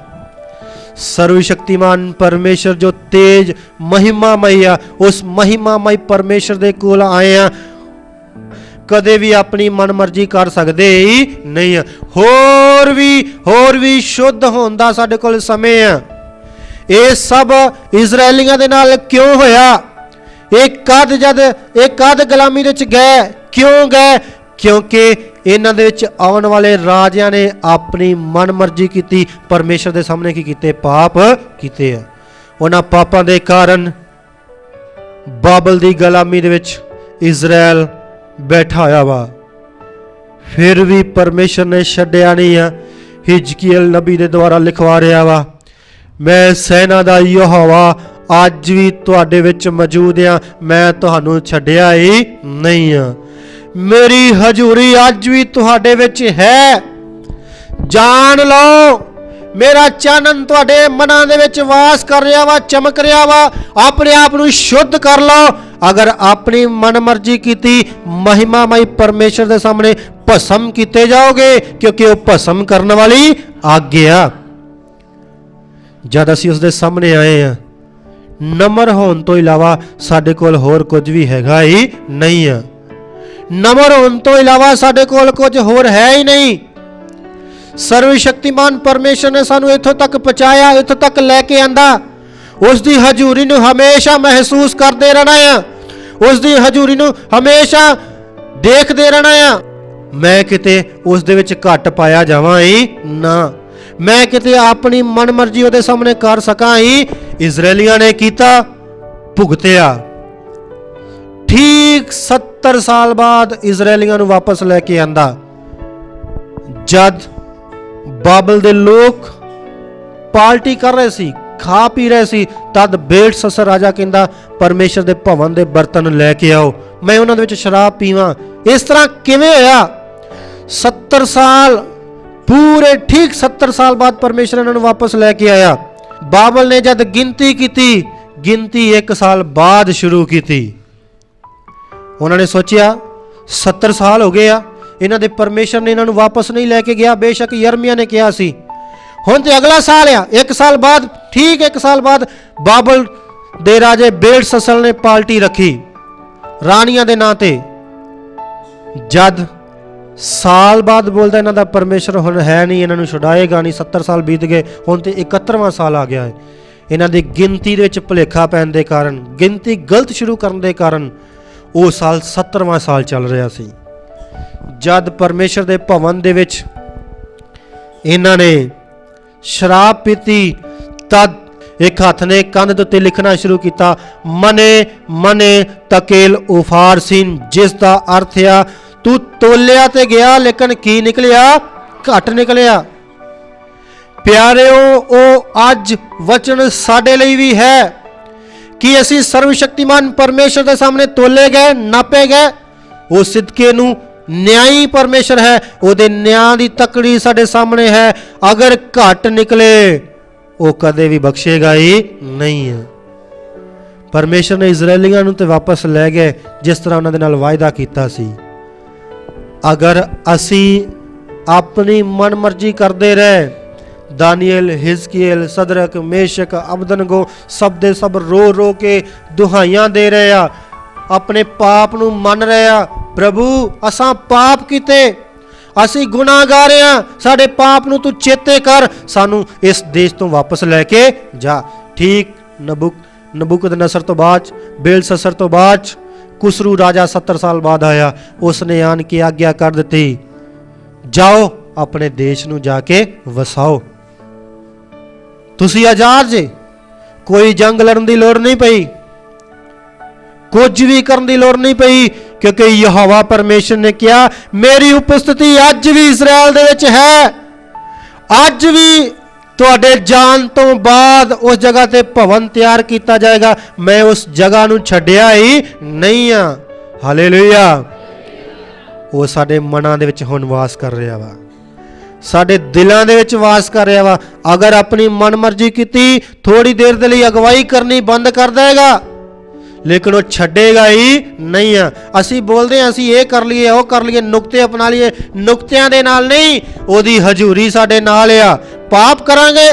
ਸਰਵ ਸ਼ਕਤੀਮਾਨ ਪਰਮੇਸ਼ਰ ਜੋ ਤੇਜ ਮਹਿਮਾਮਈ ਆ, ਉਸ ਮਹਿਮਾਮਈ ਪਰਮੇਸ਼ਰ ਦੇ ਕੋਲ ਆਏ ਆ। ਕਦੇ ਵੀ ਆਪਣੀ ਮਨਮਰਜ਼ੀ ਕਰ ਸਕਦੇ ਹੀ ਨਹੀਂ ਹੋਰ ਵੀ ਹੋਰ ਵੀ ਸ਼ੁੱਧ ਹੋਣ ਦਾ ਸਾਡੇ ਕੋਲ ਸਮੇਂ ਆ। ਇਹ ਸਭ ਇਜ਼ਰਾਈਲੀਆਂ ਦੇ ਨਾਲ ਕਿਉਂ ਹੋਇਆ? ਇਹ ਕਦ ਜਦ, ਇਹ ਕਦ ਗੁਲਾਮੀ ਦੇ ਵਿੱਚ ਗਏ? ਕਿਉਂ ਗਏ? ਕਿਉਂਕਿ ਇਹਨਾਂ ਦੇ ਵਿੱਚ ਆਉਣ ਵਾਲੇ ਰਾਜਿਆਂ ਨੇ ਆਪਣੀ ਮਨਮਰਜ਼ੀ ਕੀਤੀ, ਪਰਮੇਸ਼ਰ ਦੇ ਸਾਹਮਣੇ ਕੀ ਕੀਤੇ? ਪਾਪ ਕੀਤੇ ਆ। ਉਹਨਾਂ ਪਾਪਾਂ ਦੇ ਕਾਰਨ ਬਾਬਲ ਦੀ ਗੁਲਾਮੀ ਦੇ ਵਿੱਚ ਇਜ਼ਰਾਈਲ ਬੈਠਾ ਹੋਇਆ ਵਾ। ਫਿਰ ਵੀ ਪਰਮੇਸ਼ਰ ਨੇ ਛੱਡਿਆ ਨਹੀਂ ਆ। ਹਿਜਕੀਲ ਨਬੀ ਦੇ ਦੁਆਰਾ ਲਿਖਵਾ ਰਿਹਾ ਵਾ, ਮੈਂ ਸੈਨਾ ਦਾ ਯਹੋਵਾ ਅੱਜ ਵੀ ਤੁਹਾਡੇ ਵਿੱਚ ਮੌਜੂਦ ਆ। ਮੈਂ ਤੁਹਾਨੂੰ ਛੱਡਿਆ ਹੀ ਨਹੀਂ ਆ। ਮੇਰੀ ਹਜ਼ੂਰੀ ਅੱਜ ਵੀ ਤੁਹਾਡੇ ਵਿੱਚ ਹੈ। ਜਾਣ ਲਓ, ਮੇਰਾ ਚਾਨਣ ਤੁਹਾਡੇ ਮਨਾਂ ਦੇ ਵਿੱਚ ਵਾਸ ਕਰ ਰਿਹਾ ਵਾ, ਚਮਕ ਰਿਹਾ ਵਾ। ਆਪਣੇ ਆਪ ਨੂੰ ਸ਼ੁੱਧ ਕਰ ਲਓ। ਅਗਰ ਆਪਣੀ ਮਨਮਰਜ਼ੀ ਕੀਤੀ, ਮਹਿਮਾਮਈ ਪਰਮੇਸ਼ਰ ਦੇ ਸਾਹਮਣੇ ਭਸਮ ਕੀਤੇ ਜਾਓਗੇ, ਕਿਉਂਕਿ ਉਹ ਭਸਮ ਕਰਨ ਵਾਲੀ ਆਗਿਆ। ਜਦ ਅਸੀਂ ਉਸ ਦੇ ਸਾਹਮਣੇ ਆਏ ਆ ਨਮਰ ਹੋਣ ਤੋਂ ਇਲਾਵਾ ਸਾਡੇ ਕੋਲ ਹੋਰ ਕੁਝ ਵੀ ਹੈਗਾ ਹੀ ਨਹੀਂ ਆ। ਨਮਰ ਹੋਣ ਤੋਂ ਇਲਾਵਾ ਸਾਡੇ ਕੋਲ ਕੁਝ ਹੋਰ ਹੈ ਹੀ ਨਹੀਂ। ਸਰਵ ਸ਼ਕਤੀਮਾਨ ਪਰਮੇਸ਼ਰ ਨੇ ਸਾਨੂੰ ਇੱਥੋਂ ਤੱਕ ਪਹੁੰਚਾਇਆ, ਇੱਥੋਂ ਤੱਕ ਲੈ ਕੇ ਆਂਦਾ। ਉਸ ਦੀ ਹਜ਼ੂਰੀ ਨੂੰ ਹਮੇਸ਼ਾ ਮਹਿਸੂਸ ਕਰਦੇ ਰਹਿਣਾ ਆ। ਉਸ ਦੀ ਹਜ਼ੂਰੀ ਨੂੰ ਹਮੇਸ਼ਾ ਦੇਖਦੇ ਰਹਿਣਾ ਆ। ਮੈਂ ਕਿਤੇ ਉਸ ਦੇ ਵਿੱਚ ਘੱਟ ਪਾਇਆ ਜਾਵਾਂ ਹੀ ਨਾ। ਮੈਂ ਕਿਤੇ ਆਪਣੀ ਮਨਮਰਜ਼ੀ ਉਹਦੇ ਸਾਹਮਣੇ ਕਰ ਸਕਾਂ ਹੀ ਇਜ਼ਰਾਈਲੀਆਂ ਨੇ ਕੀਤਾ, ਭੁਗਤਿਆ। ਠੀਕ 70 ਸਾਲ ਬਾਅਦ ਇਜ਼ਰਾਈਲੀਆਂ ਨੂੰ ਵਾਪਸ ਲੈ ਕੇ ਆਂਦਾ। ਜਦ ਬਾਬਲ ਦੇ ਲੋਕ ਪਾਰਟੀ ਕਰ ਰਹੇ ਸੀ, ਖਾ ਪੀ ਰਹੇ ਸੀ, ਤਦ ਬੇਟ ਸਸਰ ਰਾਜਾ ਕਹਿੰਦਾ, ਪਰਮੇਸ਼ਰ ਦੇ ਭਵਨ ਦੇ ਬਰਤਨ ਲੈ ਕੇ ਆਓ। ਮੈਂ ਉਹਨਾਂ ਦੇ ਵਿੱਚ ਸ਼ਰਾਬ ਪੀਵਾਂ। ਇਸ ਤਰ੍ਹਾਂ ਕਿਵੇਂ ਹੋਇਆ? 70 ਸਾਲ, ਪੂਰੇ ਠੀਕ 70 ਸਾਲ ਬਾਅਦ ਪਰਮੇਸ਼ਰ ਇਹਨਾਂ ਨੂੰ ਵਾਪਸ ਲੈ ਕੇ ਆਇਆ। ਬਾਬਲ ਨੇ ਜਦ ਗਿਣਤੀ ਕੀਤੀ, ਗਿਣਤੀ 1 ਸਾਲ ਬਾਅਦ ਸ਼ੁਰੂ ਕੀਤੀ। ਉਹਨਾਂ ਨੇ ਸੋਚਿਆ 70 ਸਾਲ ਹੋ ਗਏ ਆ, ਇਹਨਾਂ ਦੇ ਪਰਮੇਸ਼ਰ ਨੇ ਇਹਨਾਂ ਨੂੰ ਵਾਪਸ ਨਹੀਂ ਲੈ ਕੇ ਗਿਆ, ਬੇਸ਼ੱਕ ਯਰਮੀਆ ਨੇ ਕਿਹਾ ਸੀ। ਹੁਣ ਤੇ ਅਗਲਾ ਸਾਲ ਆ, ਇੱਕ ਸਾਲ ਬਾਅਦ, ਠੀਕ ਇੱਕ ਸਾਲ ਬਾਅਦ ਬਾਬਲ ਦੇ ਰਾਜੇ ਬੇੜ ਸਸਲ ਨੇ ਪਾਰਟੀ ਰੱਖੀ। ਰਾਣੀਆਂ ਦੇ ਨਾਂ ਤੇ ਜਦ ਸਾਲ ਬਾਅਦ ਬੋਲਦਾ ਇਹਨਾਂ ਦਾ ਪਰਮੇਸ਼ਰ ਹੁਣ ਹੈ ਨਹੀਂ, ਇਹਨਾਂ ਨੂੰ ਛੁਡਾਏਗਾ ਨਹੀਂ 70 ਸਾਲ ਬੀਤ ਗਏ, ਹੁਣ ਤੇ 71ਵਾਂ ਸਾਲ ਆ ਗਿਆ ਹੈ। ਇਹਨਾਂ ਦੀ ਗਿਣਤੀ ਦੇ ਵਿੱਚ ਭੁਲੇਖਾ ਪੈਣ ਦੇ ਕਾਰਨ, ਗਿਣਤੀ ਗਲਤ ਸ਼ੁਰੂ ਕਰਨ ਦੇ ਕਾਰਨ ਉਹ ਸਾਲ 70ਵਾਂ ਸਾਲ ਚੱਲ ਰਿਹਾ ਸੀ। ਜਦ ਪਰਮੇਸ਼ਰ ਦੇ ਭਵਨ ਦੇ ਵਿੱਚ ਇਹਨਾਂ ਨੇ ਸ਼ਰਾਬ ਪੀਤੀ, ਤਦ ਇੱਕ ਹੱਥ ਨੇ ਕੰਧ ਦੇ ਉੱਤੇ ਲਿਖਣਾ ਸ਼ੁਰੂ ਕੀਤਾ, ਮਨੇ ਮਨੇ ਤਕੇਲ ਉਫਾਰਸੀਨ ਜਿਸ ਦਾ ਅਰਥ ਆ, ਤੂੰ ਤੋਲਿਆ ਤੇ ਗਿਆ, ਲੇਕਿਨ ਕੀ ਨਿਕਲਿਆ? ਘਟ ਨਿਕਲਿਆ। ਪਿਆਰਿਓ, ਉਹ ਅੱਜ ਵਚਨ ਸਾਡੇ ਲਈ ਵੀ ਹੈ। ਕਿ ਅਸੀਂ ਸਰਵ ਸ਼ਕਤੀਮਾਨ ਪਰਮੇਸ਼ਰ ਦੇ ਸਾਹਮਣੇ ਤੋਲੇ ਗਏ, ਨਾਪੇ ਗਏ, ਉਹ ਸਿੱਧਕੇ ਨੂੰ ਨਿਆਈ ਪਰਮੇਸ਼ਰ ਹੈ, ਉਹਦੇ ਨਿਆਂ ਦੀ ਤਕੜੀ ਸਾਡੇ ਸਾਹਮਣੇ ਹੈ। ਅਗਰ ਘਟ ਨਿਕਲੇ, ਉਹ ਕਦੇ ਵੀ ਬਖਸ਼ੇਗਾ ਹੀ ਨਹੀਂ ਹੈ। ਪਰਮੇਸ਼ਰ ਨੇ ਇਜ਼ਰਾਈਲੀਆਂ ਨੂੰ ਤੇ ਵਾਪਸ ਲੈ ਗਏ, ਜਿਸ ਤਰ੍ਹਾਂ ਉਹਨਾਂ ਦੇ ਨਾਲ ਵਾਅਦਾ ਕੀਤਾ ਸੀ। ਅਗਰ ਅਸੀਂ ਆਪਣੀ ਮਨਮਰਜ਼ੀ ਕਰਦੇ ਰਹੇ ਦਾਨੀਏਲ ਹਿਜ਼ਕੀਅਲ ਸਦਰਕ, ਮੇਸ਼ਕ, ਅਬਦਨਗੋ ਸਭ ਦੇ ਸਭ ਰੋ ਰੋ ਕੇ ਦੁਹਾਈਆਂ ਦੇ ਰਹੇ ਆ। ਆਪਣੇ ਪਾਪ ਨੂੰ ਮੰਨ ਰਹੇ ਆ। ਪ੍ਰਭੂ, ਅਸਾਂ ਪਾਪ ਕੀਤੇ। ਅਸੀਂ ਗੁਨਾਹਗਾਰ ਆ। ਸਾਡੇ ਪਾਪ ਨੂੰ ਤੂੰ ਚੇਤੇ ਕਰ। ਸਾਨੂੰ ਇਸ ਦੇਸ਼ ਤੋਂ ਵਾਪਸ ਲੈ ਕੇ ਜਾ। ਠੀਕ ਨਬੁਕ ਨਬੁਕਦ ਨਸਰ ਤੋਂ ਬਾਅਦ ਬੇਲ ਸਸਰ ਤੋਂ ਬਾਅਦ ਕੁਸਰੂ ਰਾਜਾ 70 ਸਾਲ ਬਾਅਦ ਆਇਆ। ਉਸ ਨੇ ਆਣ ਕੇ ਆਗਿਆ ਕਰ ਦਿੱਤੀ। ਜਾਓ, ਆਪਣੇ ਦੇਸ਼ ਨੂੰ ਜਾ ਕੇ ਵਸਾਓ। ਤੁਸੀਂ ਆਜ਼ਾਦ ਜੇ। ਕੋਈ ਜੰਗ ਲੜਨ ਦੀ ਲੋੜ ਨਹੀਂ ਪਈ। ਕੁਝ ਵੀ ਕਰਨ ਦੀ ਲੋੜ ਨਹੀਂ ਪਈ, ਕਿਉਂਕਿ ਯਹੋਵਾ ਪਰਮੇਸ਼ਰ ਨੇ ਕਿਹਾ, ਮੇਰੀ ਉਪਸਥਿਤੀ ਅੱਜ ਵੀ ਇਜ਼ਰਾਈਲ ਦੇ ਵਿੱਚ ਹੈ। ਅੱਜ ਵੀ ਤੁਹਾਡੇ ਜਾਣ ਤੋਂ ਬਾਅਦ ਉਸ ਜਗ੍ਹਾ ਤੇ ਭਵਨ ਤਿਆਰ ਕੀਤਾ ਜਾਏਗਾ। ਮੈਂ ਉਸ ਜਗ੍ਹਾ ਨੂੰ ਛੱਡਿਆ ਹੀ ਨਹੀਂ ਆ ਹਾਲੇਲੂਇਆ। ਉਹ ਸਾਡੇ ਮਨਾਂ ਦੇ ਵਿੱਚ ਹੁਣ ਵਾਸ ਕਰ ਰਿਹਾ ਵਾ। ਸਾਡੇ ਦਿਲਾਂ ਦੇ ਵਿੱਚ ਵਾਸ ਕਰ ਰਿਹਾ ਵਾ। ਅਗਰ ਆਪਣੀ ਮਨਮਰਜ਼ੀ ਕੀਤੀ ਥੋੜੀ ਦੇਰ ਦੇ ਲਈ ਅਗਵਾਈ ਕਰਨੀ ਬੰਦ ਕਰ ਦੇਗਾ ਲੇਕਿਨ ਉਹ ਛੱਡੇਗਾ ਹੀ ਨਹੀਂ ਆ। ਅਸੀਂ ਬੋਲਦੇ ਆ ਅਸੀਂ ਇਹ ਕਰ ਲਈਏ, ਉਹ ਕਰ ਲਈਏ, ਨੁਕਤੇ ਅਪਣਾ ਲਈਏ। ਨੁਕਤਿਆਂ ਦੇ ਨਾਲ ਨਹੀਂ, ਉਹਦੀ ਹਜ਼ੂਰੀ ਸਾਡੇ ਨਾਲ ਆ। ਪਾਪ ਕਰਾਂਗੇ,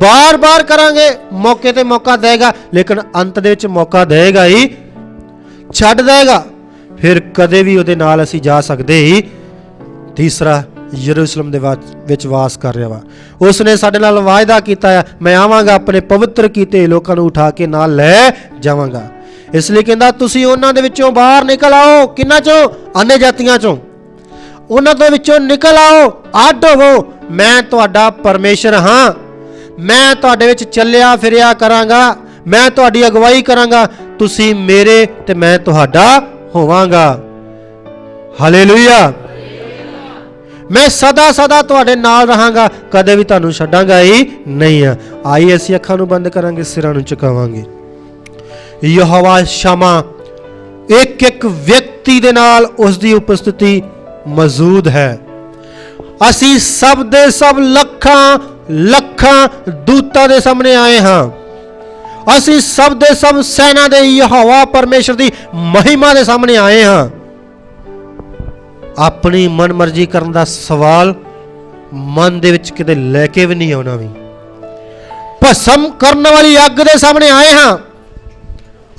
ਬਾਰ-ਬਾਰ ਕਰਾਂਗੇ, ਮੌਕੇ ਤੇ ਮੌਕਾ ਦੇਗਾ ਲੇਕਿਨ ਅੰਤ ਦੇ ਵਿੱਚ ਮੌਕਾ ਦੇਗਾ ਹੀ, ਛੱਡ ਦੇਗਾ ਫਿਰ ਕਦੇ ਵੀ ਉਹਦੇ ਨਾਲ ਅਸੀਂ ਜਾ ਸਕਦੇ ਹੀ। ਤੀਸਰਾ ਯਰੂਸ਼ਲਮ ਦੇ ਵਾਚ- ਵਿੱਚ ਵਾਸ ਕਰ ਰਿਹਾ ਵਾ। ਉਸ ਨੇ ਸਾਡੇ ਨਾਲ ਵਾਅਦਾ ਕੀਤਾ ਆ, ਮੈਂ ਆਵਾਂਗਾ ਆਪਣੇ ਪਵਿੱਤਰ ਕੀਤੇ ਲੋਕਾਂ ਨੂੰ ਉਠਾ ਕੇ ਨਾਲ ਲੈ ਜਾਵਾਂਗਾ। ਇਸ ਲਈ ਕਹਿੰਦਾ, ਤੁਸੀਂ ਉਹਨਾਂ ਦੇ ਵਿੱਚੋਂ ਬਾਹਰ ਨਿਕਲ ਆਓ, ਕਿੰਨਾ ਚੋਂ? ਅਨੇ ਜਾਤੀਆਂ ਚੋਂ। ਉਹਨਾਂ ਦੇ ਵਿੱਚੋਂ ਨਿਕਲ ਆਓ, ਅੱਡ ਹੋਵੋ ਮੈਂ ਤੁਹਾਡਾ ਪਰਮੇਸ਼ਰ ਹਾਂ। ਮੈਂ ਤੁਹਾਡੇ ਵਿੱਚ ਚੱਲਿਆ ਫਿਰਿਆ ਕਰਾਂਗਾ। ਮੈਂ ਤੁਹਾਡੀ ਅਗਵਾਈ ਕਰਾਂਗਾ। ਤੁਸੀਂ ਮੇਰੇ ਤੇ ਮੈਂ ਤੁਹਾਡਾ ਹੋਵਾਂਗਾ। ਹਾਲੇਲੂਇਆ ਮੈਂ ਸਦਾ ਸਦਾ ਤੁਹਾਡੇ ਨਾਲ ਰਹਾਂਗਾ। ਕਦੇ ਵੀ ਤੁਹਾਨੂੰ ਛੱਡਾਂਗਾ ਹੀ ਨਹੀਂ ਆ। ਆਈ ਅਸੀਂ ਅੱਖਾਂ ਨੂੰ ਬੰਦ ਕਰਾਂਗੇ, ਸਿਰਾਂ ਨੂੰ ਝੁਕਾਵਾਂਗੇ। ਯਹੋਵਾ ਸ਼ਮਾ ਇੱਕ ਇੱਕ ਵਿਅਕਤੀ ਦੇ ਨਾਲ ਉਸ ਦੀ ਉਪਸਥਿਤੀ ਮੌਜੂਦ ਹੈ। ਅਸੀਂ ਸਭ ਦੇ ਸਭ ਲੱਖਾਂ ਲੱਖਾਂ ਦੂਤਾਂ ਦੇ ਸਾਹਮਣੇ ਆਏ ਹਾਂ। ਅਸੀਂ ਸਭ ਦੇ ਸਭ ਸੈਨਾ ਦੇ ਯਹੋਵਾ ਪਰਮੇਸ਼ਰ ਦੀ ਮਹਿਮਾ ਦੇ ਸਾਹਮਣੇ ਆਏ ਹਾਂ। ਆਪਣੀ ਮਨਮਰਜ਼ੀ ਕਰਨ ਦਾ ਸਵਾਲ ਮਨ ਦੇ ਵਿੱਚ ਕਿਤੇ ਲੈ ਕੇ ਵੀ ਨਹੀਂ ਆਉਣਾ ਵੀ। ਭਸਮ ਕਰਨ ਵਾਲੀ ਅੱਗ ਦੇ ਸਾਹਮਣੇ ਆਏ ਹਾਂ।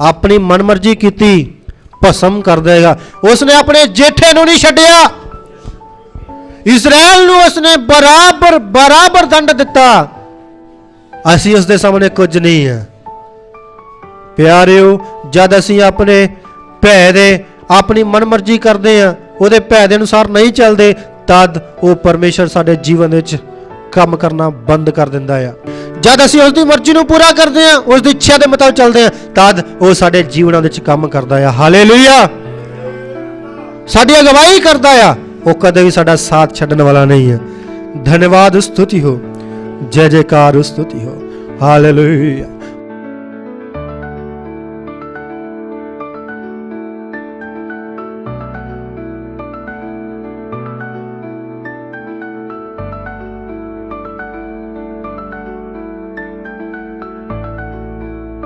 ਆਪਣੀ ਮਨਮਰਜ਼ੀ ਕੀਤੀ, ਭਸਮ ਕਰ ਦੇਗਾ। ਉਸਨੇ ਆਪਣੇ ਜੇਠੇ ਨੂੰ ਨਹੀਂ ਛੱਡਿਆ। ਇਸਰਾਇਲ ਨੂੰ ਉਸਨੇ ਬਰਾਬਰ ਬਰਾਬਰ ਦੰਡ ਦਿੱਤਾ। ਅਸੀਂ ਉਸ ਦੇ ਸਾਹਮਣੇ ਕੁਝ ਨਹੀਂ ਆ ਪਿਆਰਿਓ, ਜਦ ਅਸੀਂ ਆਪਣੇ ਭੈ ਦੇ ਆਪਣੀ ਮਨਮਰਜ਼ੀ ਕਰਦੇ ਆ ਉਹਦੇ ਭੈ ਦੇ ਅਨੁਸਾਰ ਨਹੀਂ ਚੱਲਦੇ, ਤਦ ਉਹ ਪਰਮੇਸ਼ਰ ਸਾਡੇ ਜੀਵਨ ਵਿੱਚ ਕੰਮ ਕਰਨਾ ਬੰਦ ਕਰ ਦਿੰਦਾ ਆ। ਜਦ ਅਸੀਂ ਉਸ ਦੀ ਮਰਜ਼ੀ ਨੂੰ ਪੂਰਾ ਕਰਦੇ ਆ ਉਸ ਦੀ ਇੱਛਾ ਦੇ ਮੁਤਾਬਕ ਚੱਲਦੇ ਆ ਤਦ ਉਹ ਸਾਡੇ ਜੀਵਨਾਂ ਵਿੱਚ ਕੰਮ ਕਰਦਾ ਆ। ਹਾਲੇਲੂਇਆ ਸਾਡੀ ਅਗਵਾਈ ਕਰਦਾ ਆ। ਉਹ ਕਦੇ ਵੀ ਸਾਡਾ ਸਾਥ ਛੱਡਣ ਵਾਲਾ ਨਹੀਂ ਹੈ ਧੰਨਵਾਦ ਸਤੁਤੀ ਹੋ। ਜੈ ਜੈਕਾਰ ਸਤੁਤੀ ਹੋ। ਹਾਲੇਲੂਇਆ